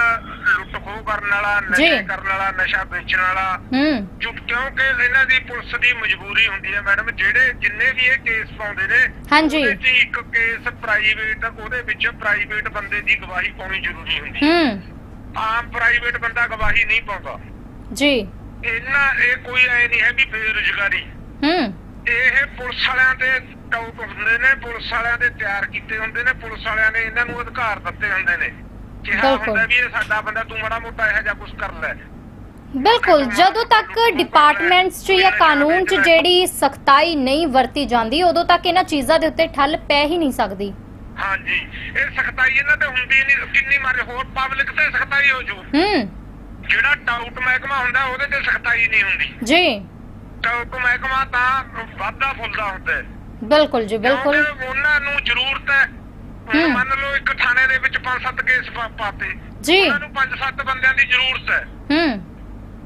ਲੁੱਟ ਖੋਹ ਕਰਨ ਵਾਲਾ ਜੀ। ਨਸ਼ੇ ਕਰਨ ਵਾਲਾ ਨਸ਼ਾ ਵੇਚਣ ਵਾਲਾ। ਹੂੰ। ਜੋ ਕਿਉਂਕਿ ਇਹਨਾਂ ਦੀ ਪੁਲਿਸ ਦੀ ਮਜਬੂਰੀ ਹੁੰਦੀ ਹੈ ਮੈਡਮ ਜਿਹੜੇ ਜਿੰਨੇ ਵੀ ਇਹ ਕੇਸ ਪਾਉਂਦੇ ਨੇ ਹਾਂਜੀ। ਉਹਦੇ 'ਚ ਇੱਕ ਕੇਸ ਪ੍ਰਾਈਵੇਟ ਉਹਦੇ ਵਿੱਚ ਪ੍ਰਾਈਵੇਟ ਬੰਦੇ ਦੀ ਗਵਾਹੀ ਪਾਉਣੀ ਜ਼ਰੂਰੀ ਹੁੰਦੀ ਹੈ। ਹੂੰ। ਆਮ ਪ੍ਰਾਈਵੇਟ ਬੰਦਾ ਗਵਾਹੀ ਨਹੀਂ ਪਾਉਂਦਾ। ਜੀ। ਇਹਨਾਂ ਇਹ ਕੋਈ ਐ ਨਹੀਂ ਹੈ ਵੀ ਬੇਰੁਜ਼ਗਾਰੀ। ਹੂੰ। ਇਹ ਪੁਲਿਸ ਵਾਲਿਆਂ ਦੇ ਟੌਪ ਹੁੰਦੇ ਨੇ ਪੁਲਿਸ ਵਾਲਿਆਂ ਦੇ ਤਿਆਰ ਕੀਤੇ ਹੁੰਦੇ ਨੇ ਪੁਲਿਸ ਵਾਲਿਆਂ ਨੇ ਇਹਨਾਂ ਨੂੰ ਅਧਿਕਾਰ ਦਿੱਤੇ ਹੁੰਦੇ ਨੇ। ਕਿਹਾ ਬਿਲਕੁਲ। ਹੁੰਦਾ ਵੀ ਇਹ ਸਾਡਾ ਬੰਦਾ ਤੂੰ ਮਾੜਾ ਮੋਟਾ ਇਹੋ ਜਿਹਾ ਕੁਝ ਕਰ ਲੈ। ਬਿਲਕੁਲ। ਜਦੋਂ ਤੱਕ ਡਿਪਾਰਟਮੈਂਟਸ 'ਚ ਜਾਂ ਕਾਨੂੰਨ 'ਚ ਜਿਹੜੀ ਸਖਤਾਈ ਨਹੀਂ ਵਰਤੀ ਜਾਂਦੀ ਉਦੋਂ ਤੱਕ ਇਹਨਾਂ ਚੀਜ਼ਾਂ ਦੇ ਉੱਤੇ ਠੱਲ ਪੈ ਹੀ ਨਹੀਂ ਸਕਦੀ। ਹਾਂਜੀ। ਇਹ ਸਖਤਾਈ ਇਹਨਾਂ ਤੇ ਹੁੰਦੀ ਨਹੀਂ ਕਿੰਨੀ ਮਾਰੇ ਹੋਰ ਪਬਲਿਕ ਤੇ ਸਖਤਾਈ ਹੋ ਜੂ। ਹੂੰ। ਜਿਹੜਾ ਟਾਊਟ ਮਹਿਕਮਾ ਹੁੰਦਾ ਉਹਦੇ ਤੇ ਸਖਤਾਈ ਨਹੀਂ ਹੁੰਦੀ। ਜੀ। ਟਾਊਟ ਮਹਿਕਮਾ ਤਾਂ ਵਾਧਾ ਫੁੱਲਦਾ ਹੁੰਦਾ ਹੈ। ਬਿਲਕੁਲ ਜੀ ਬਿਲਕੁਲ। ਕਿਉਂਕਿ ਉਹਨਾਂ ਨੂੰ ਜ਼ਰੂਰਤ ਹੈ। ਹੁਣ ਹੂੰ। ਮੰਨ ਲਓ ਇੱਕ ਥਾਣੇ ਦੇ ਵਿੱਚ ਪੰਜ ਸੱਤ ਕੇਸ ਪਾ- ਪਾਤੇ। ਜੀ। ਉਹਨਾਂ ਨੂੰ ਪੰਜ ਸੱਤ ਬੰਦਿਆਂ ਦੀ ਜ਼ਰੂਰਤ ਹੈ। ਹੂੰ।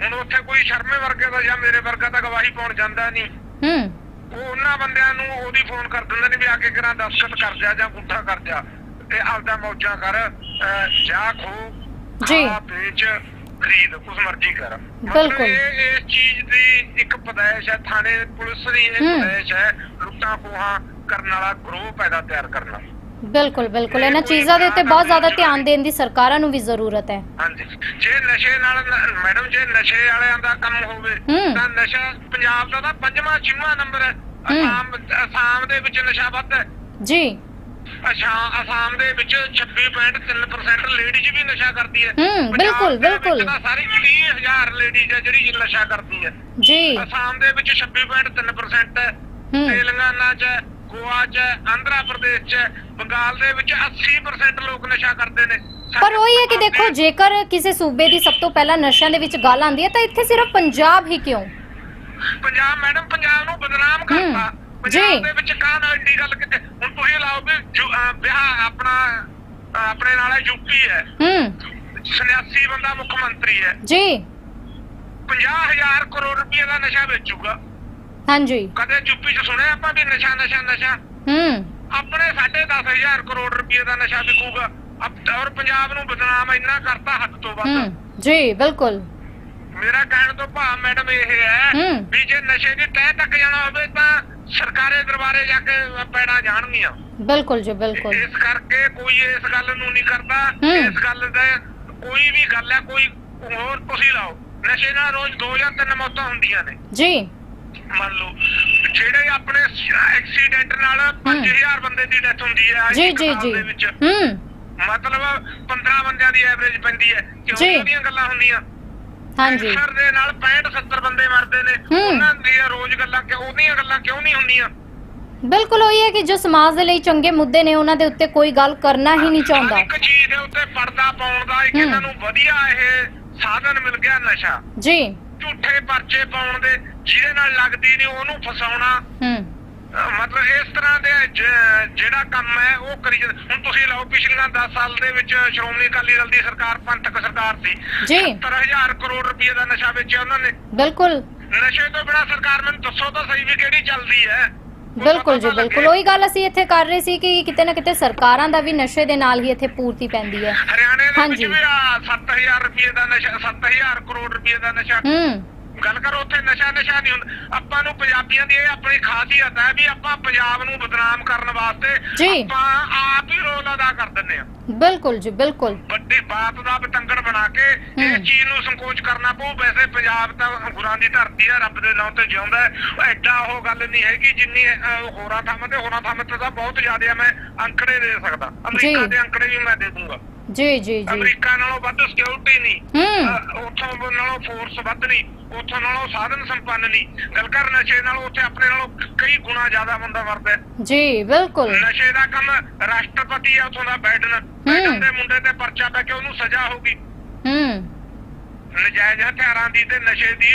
ਹੁਣ ਉੱਥੇ ਕੋਈ ਸ਼ਰਮੇ ਵਰਗੇ ਦਾ ਜਾਂ ਮੇਰੇ ਵਰਗਾ ਤਾਂ ਗਵਾਹੀ ਪਾਉਣ ਜਾਂਦਾ ਨਹੀਂ। ਹੂੰ। ਉਹ ਉਹਨਾਂ ਬੰਦਿਆਂ ਨੂੰ ਉਹਦੀ ਫੋਨ ਕਰ ਦਿੰਦੇ ਨੇ ਵੀ ਆ ਕੇ ਕਿਰਾਂ ਦਸਤਖਤ ਕਰ ਜਾ ਜਾਂ ਗੁੱਠਾ ਕਰ ਜਾ। ਤੇ ਆਪਦਾ ਮੌਜਾਂ ਕਰ ਅਹ, ਜਾ ਖੋ ਜੀ। ਖਾ ਵੇਚ ਖਰੀਦ ਉਸ ਮਰਜ਼ੀ ਕਰ। ਬਿਲਕੁਲ। ਇਹ ਇਸ ਚੀਜ਼ ਦੀ ਇੱਕ ਪਦਾਇਸ਼ ਹੈ ਥਾਣੇ ਪੁਲਿਸ ਦੀ ਇਹ। ਪਦਾਇਸ਼ ਹੈ ਲੁੱਟਾਂ ਖੋਹਾਂ ਕਰਨ ਵਾਲਾ ਗਰੋਹ ਪੈਦਾ ਤਿਆਰ ਕਰਨਾ ਬਿਲਕੁਲ ਬਿਲਕੁਲ। ਇਹਨਾਂ ਚੀਜ਼ਾਂ ਦੇ ਉੱਤੇ ਬਹੁਤ ਜ਼ਿਆਦਾ ਧਿਆਨ ਦੇਣ ਦੀ ਸਰਕਾਰਾਂ ਨੂੰ ਵੀ ਜ਼ਰੂਰਤ ਹੈ। ਹਾਂਜੀ। ਜੇ ਨਸ਼ੇ ਨਾਲ ਮੈਡਮ ਜੇ ਨਸ਼ੇ ਵਾਲਿਆਂ ਦਾ ਕੰਮ ਹੋਵੇ। ਤਾਂ ਨਸ਼ਾ ਪੰਜਾਬ ਦਾ ਤਾਂ ਪੰਜਵਾਂ ਛੇਵਾਂ ਨੰਬਰ ਹੈ। ਅਸਾਮ ਅਸਾਮ ਦੇ ਵਿੱਚ ਨਸ਼ਾ ਵੱਧ ਹੈ। ਜੀ। ਅਸਾਮ ਅਸਾਮ ਦੇ ਵਿੱਚ 26.3% ਲੇਡੀਜ਼ ਵੀ ਨਸ਼ਾ ਕਰਦੀ ਹੈ। ਹੂੰ, ਬਿਲਕੁਲ, ਬਿਲਕੁਲ। ਸਾਰੀ 30000 ਲੇਡੀਜ਼ ਹੈ ਜਿਹੜੀ ਨਸ਼ਾ ਕਰਦੀ ਹੈ। ਜੀ। ਅਸਾਮ ਦੇ ਵਿੱਚ 26.3% ਹੈ। ਹੂੰ। ਤੇਲੰਗਾਨਾ 'ਚ ਗੋਆ 'ਚ ਆਂਧਰਾ ਪ੍ਰਦੇਸ਼ 'ਚ ਬੰਗਾਲ ਦੇ ਵਿੱਚ 80% ਲੋਕ ਨਸ਼ਾ ਕਰਦੇ ਨੇ। ਪਰ ਉਹੀ ਹੈ ਕਿ ਦੇਖੋ ਜੇਕਰ ਕਿਸੇ ਸੂਬੇ ਦੀ ਸਭ ਤੋਂ ਪਹਿਲਾਂ ਨਸ਼ਿਆਂ ਦੇ ਵਿੱਚ ਗੱਲ ਆਉਂਦੀ ਹੈ ਤਾਂ ਇੱਥੇ ਸਿਰਫ ਪੰਜਾਬ ਹੀ ਕਿਉਂ? ਪੰਜਾਬ ਮੈਡਮ ਪੰਜਾਬ ਨੂੰ ਬਦਨਾਮ ਕਰਤਾ। ਜੀ। ਪੰਜਾਬ ਦੇ ਵਿੱਚ ਕਾਂ ਨਾਲ ਏਡੀ ਗੱਲ ਕਿਤੇ? ਹੁਣ ਤੁਸੀਂ ਲਾਓ ਵੀ ਵਿਆਹ ਆਪਣਾ ਆਪਣੇ ਨਾਲ ਯੂਪੀ ਹੈ। ਹੂੰ। 89 ਬੰਦਾ ਮੁੱਖ ਮੰਤਰੀ ਹੈ। ਜੀ। 50000 ਕਰੋੜ ਰੁਪਏ ਦਾ ਨਸ਼ਾ ਵੇਚੂਗਾ। ਹਾਂਜੀ। ਕਦੇ ਯੂਪੀ 'ਚ ਸੁਣਿਆ ਆਪਾਂ ਵੀ ਨਸ਼ਾ ਨਸ਼ਾ ਨਸ਼ਾ? ਹੂੰ। ਆਪਣੇ ਸਾਢੇ 10000 ਕਰੋੜ ਰੁਪਏ ਦਾ ਨਸ਼ਾ ਵਿਕੂਗਾ। ਔਰ ਪੰਜਾਬ ਨੂੰ ਬਦਨਾਮ ਇੰਨਾ ਕਰਤਾ ਹੱਦ ਤੋਂ ਵੱਧ। ਜੀ ਬਿਲਕੁਲ। ਮੇਰਾ ਕਹਿਣ ਤੋਂ ਭਾਵ ਮੈਡਮ ਇਹ ਹੈ ਹੂੰ। ਵੀ ਜੇ ਨਸ਼ੇ ਦੀ ਤਹਿ ਤੱਕ ਜਾਣਾ ਹੋਵੇ ਤਾਂ ਸਰਕਾਰੇ ਦਰਬਾਰੇ ਜਾ ਕੇ ਪੈੜਾ ਜਾਣਗੀਆਂ। ਬਿਲਕੁਲ ਜੀ ਬਿਲਕੁਲ। ਇਸ ਕਰਕੇ ਕੋਈ ਇਸ ਗੱਲ ਨੂੰ ਨਹੀਂ ਕਰਦਾ। ਇਸ ਗੱਲ ਦਾ ਕੋਈ ਵੀ ਗੱਲ ਹੈ ਕੋਈ ਹੋਰ ਤੁਸੀਂ ਲਾਓ। ਨਸ਼ੇ ਨਾਲ ਰੋਜ਼ 2 ਜਾਂ 3 ਮੌਤਾਂ ਹੁੰਦੀਆਂ ਨੇ। ਜੀ। ਮੰਨ ਲਓ ਜਿਹੜੇ ਆਪਣੇ ਐਕਸੀਡੈਂਟ ਨਾਲ 5000 ਬੰਦੇ ਦੀ ਡੈਥ ਹੁੰਦੀ ਹੈ ਜੀ ਜੀ ਜੀ। ਹੂੰ। ਮਤਲਬ 15 ਬੰਦਿਆਂ ਦੀ ਐਵਰੇਜ ਪੈਂਦੀ ਹੈ। ਕਿਉਂ। ਉਹਦੀਆਂ ਗੱਲਾਂ ਹੁੰਦੀਆਂ? ਹਾਂਜੀ। ਕੈਂਸਰ ਦੇ ਨਾਲ 65 70 ਬੰਦੇ ਮਰਦੇ ਨੇ। ਹੂੰ। ਉਹਨਾਂ ਦੀਆਂ ਰੋਜ਼ ਗੱਲਾਂ ਕਿਉਂ ਉਹਦੀਆਂ ਗੱਲਾਂ ਕਿਉਂ ਨਹੀਂ ਹੁੰਦੀਆਂ? ਬਿਲਕੁਲ ਉਹੀ ਹੈ ਕਿ ਜੋ ਸਮਾਜ ਦੇ ਲਈ ਚੰਗੇ ਮੁੱਦੇ ਨੇ ਉਹਨਾਂ ਦੇ ਉੱਤੇ ਕੋਈ ਗੱਲ ਕਰਨਾ ਹੀ ਨਹੀਂ ਹਰ ਚਾਹੁੰਦਾ ਇੱਕ ਚੀਜ਼ ਦੇ ਉੱਤੇ ਪਰਦਾ ਪਾਉਣ ਦਾ ਇੱਕ ਹੂੰ। ਇਹਨਾਂ ਨੂੰ ਵਧੀਆ ਇਹ ਸਾਧਨ ਮਿਲ ਗਿਆ ਨਸ਼ਾ। ਜੀ। ਝੂਠੇ ਪਰਚੇ ਪਾਉਣ ਦੇ ਜਿਹਦੇ ਨਾਲ ਲੱਗਦੀ ਨਹੀਂ ਉਹਨੂੰ ਫਸਾਉਣਾ। ਹੂੰ। ਮਤਲਬ ਇਸ ਤਰ੍ਹਾਂ ਦੇ ਜ- ਜਿਹੜਾ ਕੰਮ ਹੈ ਉਹ ਕਰੀ ਜਾਂਦੇ ਹੁਣ ਤੁਸੀਂ ਲਾਓ ਪਿਛਲੀਆਂ 10 ਸਾਲ ਦੇ ਵਿੱਚ ਸ਼੍ਰੋਮਣੀ ਅਕਾਲੀ ਦਲ ਦੀ ਸਰਕਾਰ ਪੰਥਕ ਸਰਕਾਰ ਸੀ। ਜੀ। 70000 ਕਰੋੜ ਰੁਪਏ ਦਾ ਨਸ਼ਾ ਵੇਚਿਆ ਉਹਨਾਂ ਨੇ। ਬਿਲਕੁਲ। ਨਸ਼ੇ ਤੋਂ ਬਿਨਾ ਸਰਕਾਰ ਮੈਨੂੰ ਦੱਸੋ ਤਾਂ ਸਹੀ ਵੀ ਕਿਹੜੀ ਚੱਲਦੀ ਹੈ। ਕੋਈ ਬਿਲਕੁਲ ਜੀ ਪਤਾ ਤਾਂ ਬਿਲਕੁਲ। ਲੱਗੇ। ਉਹੀ ਗੱਲ ਅਸੀਂ ਇੱਥੇ ਕਰ ਰਹੇ ਸੀ ਕਿ ਕਿਤੇ ਨਾ ਕਿਤੇ ਸਰਕਾਰਾਂ ਦਾ ਵੀ ਨਸ਼ੇ ਦੇ ਨਾਲ ਹੀ ਇੱਥੇ ਪੂਰਤੀ ਪੈਂਦੀ ਹੈ। ਹਰਿਆਣੇ ਦੇ ਵਿੱਚ ਹਾਂਜੀ। ਵੀ ਆ 7000 ਰੁਪਏ ਦਾ ਨਸ਼ਾ 7000 ਕਰੋੜ ਰੁਪਏ ਦਾ ਨਸ਼ਾ। ਹੂੰ। ਗੱਲ ਕਰੋ ਉੱਥੇ ਨਸ਼ਾ ਨਸ਼ਾ ਨਹੀਂ ਹੁੰਦਾ। ਆਪਾਂ ਨੂੰ ਪੰਜਾਬੀਆਂ ਦੀ ਇਹ ਆਪਣੀ ਖਾਸੀਅਤ ਹੈ ਵੀ ਆਪਾਂ ਪੰਜਾਬ ਨੂੰ ਬਦਨਾਮ ਕਰਨ ਵਾਸਤੇ ਜੀ। ਆਪਾਂ ਆਪ ਹੀ ਰੋਲ ਅਦਾ ਕਰ ਦਿੰਦੇ ਆ ਬਿਲਕੁਲ ਜੀ ਬਿਲਕੁਲ। ਵੱਡੀ ਬਾਤ ਦਾ ਬਤੰਗੜ ਬਣਾ ਕੇ ਇਹ ਹੂੰ। ਚੀਜ਼ ਨੂੰ ਸੰਕੋਚ ਕਰਨਾ ਪਊ। ਵੈਸੇ ਪੰਜਾਬ ਤਾਂ ਗੁਰਾਂ ਦੀ ਧਰਤੀ ਹੈ ਰੱਬ ਦੇ ਨਾਂ ਤੇ ਜਿਉਂਦਾ ਹੈ। ਉਹ ਐਡਾ ਉਹ ਗੱਲ ਨਹੀਂ ਹੈਗੀ ਜਿੰਨੀ ਅਹ, ਹੋਰਾਂ ਥਾਵਾਂ ਤੇ ਹੋਰਾਂ ਥਾਵਾਂ ਤੇ ਤਾਂ ਬਹੁਤ ਜ਼ਿਆਦਾ ਹੈ ਮੈਂ ਅੰਕੜੇ ਦੇ ਸਕਦਾ। ਅਮਰੀਕਾ ਜੀ। ਦੇ ਅੰਕੜੇ ਵੀ ਮੈਂ ਦੇ ਦੂੰਗਾ ਜੀ ਜੀ ਜੀ। ਅਮਰੀਕਾ ਨਾਲੋਂ ਵੱਧ ਸਿਕਿਉਰਿਟੀ ਨਹੀਂ। ਹੂੰ। ਉੱਥੋਂ ਨਾਲੋਂ ਫੋਰਸ ਵੱਧ ਨਹੀਂ। ਉੱਥੋਂ ਨਾਲੋਂ ਸਾਧਨ ਸੰਪੰਨ ਨਹੀਂ। ਗੱਲ ਕਰ ਨਸ਼ੇ ਨਾਲੋਂ ਉੱਥੇ ਆਪਣੇ ਨਾਲੋਂ ਕਈ ਗੁਣਾ ਜ਼ਿਆਦਾ ਬੰਦਾ ਮਰਦਾ ਹੈ। ਜੀ ਬਿਲਕੁਲ। ਨਸ਼ੇ ਦਾ ਕੰਮ ਰਾਸ਼ਟਰਪਤੀ ਹੈ ਉੱਥੋਂ ਦਾ ਬਾਈਡਨ ਬਾਈਡਨ ਦੇ ਮੁੰਡੇ ਤੇ ਪਰਚਾ ਪੈ ਕੇ ਉਹਨੂੰ ਸਜ਼ਾ ਹੋਗੀ ਹੂੰ। ਨਜਾਇਜ਼ ਹਥਿਆਰਾਂ ਦੀ ਤੇ ਨਸ਼ੇ ਦੀ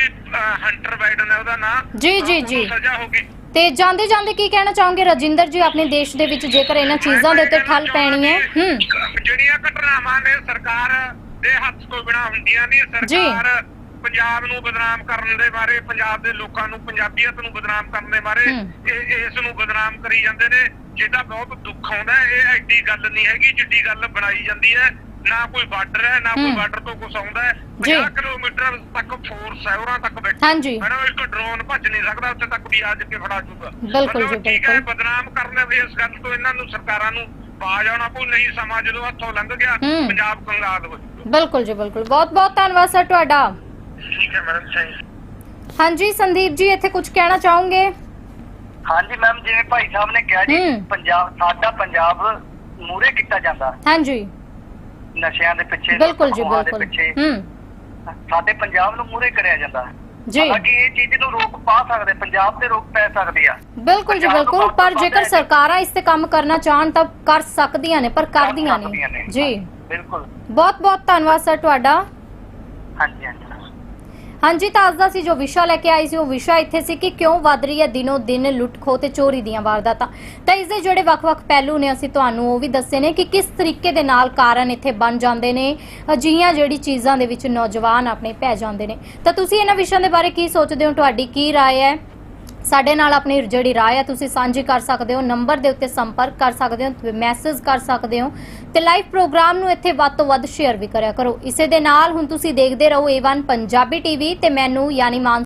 ਹੰਟਰ ਬਾਈਡਨ ਹੈ ਉਹਦਾ ਨਾਮ ਜੀ, ਜੀ, ਜੀ। ਸਜ਼ਾ ਹੋਗੀ ਤੇ ਜਾਂਦੇ ਜਾਂਦੇ ਕੀ ਕਹਿਣਾ ਚਾਹੋਗੇ? ਰਜਿੰਦਰ ਜੀ ਆਪਣੇ ਦੇਸ਼ ਦੇ ਵਿੱਚ ਜੇਕਰ ਇਹਨਾਂ ਚੀਜ਼ਾਂ ਦੇ ਉੱਤੇ ਠੱਲ ਪੈਣੀ ਹੈ ਹੂੰ। ਜਿਹੜੀਆਂ ਘਟਨਾਵਾਂ ਨੇ ਸਰਕਾਰ ਦੇ ਹੱਥ ਤੋਂ ਬਿਨਾ ਹੁੰਦੀਆਂ ਨਹੀਂ ਸਰਕਾਰ ਪੰਜਾਬ ਨੂੰ ਬਦਨਾਮ ਕਰਨ ਦੇ ਬਾਰੇ ਪੰਜਾਬ ਦੇ ਲੋਕਾਂ ਨੂੰ ਪੰਜਾਬੀਅਤ ਨੂੰ ਬਦਨਾਮ ਕਰਨ ਦੇ ਬਾਰੇ ਇਸ ਨੂੰ ਬਦਨਾਮ ਕਰੀ ਜਾਂਦੇ ਨੇ। ਜਿਹਦਾ ਬਹੁਤ ਦੁੱਖ ਆਉਂਦਾ। ਇਹ ਐਡੀ ਗੱਲ ਨਹੀਂ ਹੈਗੀ ਜਿੱਡੀ ਗੱਲ ਬਣਾਈ ਜਾਂਦੀ ਹੈ। ਨਾ ਕੋਈ ਬਾਰਡਰ ਹੈ ਨਾ ਕੋਈ। ਬਾਰਡਰ ਤੋਂ ਕੁਝ ਆਉਂਦਾ ਹੈ। ਜੀ। 50 ਕਿਲੋਮੀਟਰ ਤੱਕ ਫੋਰਸ ਹੈ ਉਹਨਾਂ ਤੱਕ ਬੈਠੀ। ਹਾਂਜੀ। ਮੈਡਮ ਇੱਕ ਡਰੋਨ ਭੱਜ ਨਹੀਂ ਸਕਦਾ ਉੱਥੇ ਤੱਕ ਵੀ ਆ ਕੇ ਫੜਾ ਜੂਗਾ ਬਿਲਕੁਲ ਜੀ, ਮਤਲਬ ਠੀਕ ਹੈ, ਬਿਲਕੁਲ। ਬਦਨਾਮ ਕਰਨ ਦੇ ਇਸ ਗੱਲ ਤੋਂ ਇਹਨਾਂ ਨੂੰ ਸਰਕਾਰਾਂ ਨੂੰ ਬਾਜ ਆਉਣਾ ਕੋਈ ਨਹੀਂ ਸਮਾਂ ਜਦੋਂ ਹੱਥੋਂ ਲੰਘ ਗਿਆ। ਪੰਜਾਬ ਕੰਗਾਲ ਹੋ ਜਾਊਗਾ। ਬਿਲਕੁਲ ਜੀ ਬਿਲਕੁਲ। ਬਹੁਤ ਬਹੁਤ ਧੰਨਵਾਦ ਸਰ ਤੁਹਾਡਾ। ਠੀਕ ਹੈ ਮੈਡਮ ਸਹੀ। ਹਾਂਜੀ ਸੰਦੀਪ ਜੀ ਇੱਥੇ ਕੁਝ ਕਹਿਣਾ ਚਾਹੋਗੇ? ਹਾਂਜੀ ਮੈਮ ਜਿਵੇਂ ਭਾਈ ਸਾਹਿਬ ਨੇ ਕਿਹਾ ਜੀ। ਪੰਜਾਬ ਸਾਡਾ ਪੰਜਾਬ ਮੂਰੇ ਕੀਤਾ ਜਾਂਦਾ। ਹਾਂਜੀ। ਨਸ਼ਿਆਂ ਦੇ ਪਿੱਛੇ ਬਿਲਕੁਲ ਜੀ ਦੇ ਬਿਲਕੁਲ। ਪਿੱਛੇ। ਹੂੰ। ਸਾਡੇ ਪੰਜਾਬ ਨੂੰ ਮੂਰੇ ਕਰਿਆ ਜਾਂਦਾ। ਜੀ। ਹਾਲਾਂਕਿ ਇਹ ਚੀਜ਼ ਨੂੰ ਰੋਕ ਪਾ ਸਕਦੇ ਪੰਜਾਬ ਤੇ ਰੋਕ ਪੈ ਸਕਦੀ ਆ। ਬਿਲਕੁਲ ਜੀ ਪੰਜਾਬ ਤੋਂ ਬਿਲਕੁਲ। ਪਰ ਜੇਕਰ ਸਰਕਾਰਾਂ ਇਸ ਤੇ ਕੰਮ ਕਰਨਾ ਚਾਹਣ ਤਾਂ ਕਰ ਸਕਦੀਆਂ ਨੇ ਪਰ ਕਰਦੀਆਂ ਨਹੀਂ ਨੇ। ਜੀ। ਬਿਲਕੁਲ। ਬਹੁਤ ਬਹੁਤ ਧੰਨਵਾਦ ਸਰ ਤੁਹਾਡਾ। ਹਾਂਜੀ ਹਾਂਜੀ। ਹਾਂਜੀ ਤਾਂ ਅੱਜ ਦਾ ਸੀ ਜੋ ਵਿਸ਼ਾ ਲੈ ਕੇ ਆਈ ਸੀ ਉਹ ਵਿਸ਼ਾ ਇੱਥੇ ਸੀ ਕਿ ਕਿਉਂ ਵੱਧ ਰਹੀ ਹੈ ਦਿਨੋ ਦਿਨ ਲੁੱਟ ਖੋਹ ਤੇ ਚੋਰੀ ਦੀਆਂ ਵਾਰਦਾਤਾਂ ਤਾਂ ਇਸ ਦੇ ਜਿਹੜੇ ਵੱਖ-ਵੱਖ ਪਹਿਲੂ ਨੇ ਅਸੀਂ ਤੁਹਾਨੂੰ ਉਹ ਵੀ ਦੱਸੇ ਨੇ ਕਿ ਕਿਸ ਤਰੀਕੇ ਦੇ ਨਾਲ ਕਾਰਨ ਇੱਥੇ ਬਣ ਜਾਂਦੇ ਨੇ ਅਜਿਹੀਆਂ ਜਿਹੜੀ ਚੀਜ਼ਾਂ ਦੇ ਵਿੱਚ ਨੌਜਵਾਨ ਆਪਣੇ ਪੈ ਜਾਂਦੇ ਨੇ ਤਾਂ ਤੁਸੀਂ ਇਹਨਾਂ ਵਿਸ਼ਿਆਂ ਦੇ ਬਾਰੇ ਕੀ ਸੋਚਦੇ ਹੋ ਤੁਹਾਡੀ ਕੀ رائے ਹੈ ਸਾਡੇ ਨਾਲ ਆਪਣੀ ਜਿਹੜੀ ਰਾਏ ਹੈ ਤੁਸੀਂ ਸਾਂਝੀ ਕਰ ਸਕਦੇ ਹੋ, ਨੰਬਰ ਦੇ ਉੱਤੇ ਸੰਪਰਕ ਕਰ ਸਕਦੇ ਹੋ ਮੈਸੇਜ ਕਰ ਸਕਦੇ ਹੋ ਤੇ ਲਾਈਵ ਪ੍ਰੋਗਰਾਮ ਨੂੰ ਇੱਥੇ ਵੱਧ ਤੋਂ ਵੱਧ ਸ਼ੇਅਰ ਵੀ ਕਰਿਆ ਕਰੋ। ਇਸੇ ਦੇ ਨਾਲ ਹੁਣ ਤੁਸੀਂ ਦੇਖਦੇ ਰਹੋ A1 ਪੰਜਾਬੀ ਟੀਵੀ ਤੇ ਮੈਨੂੰ ਯਾਨੀ ਮਾਨ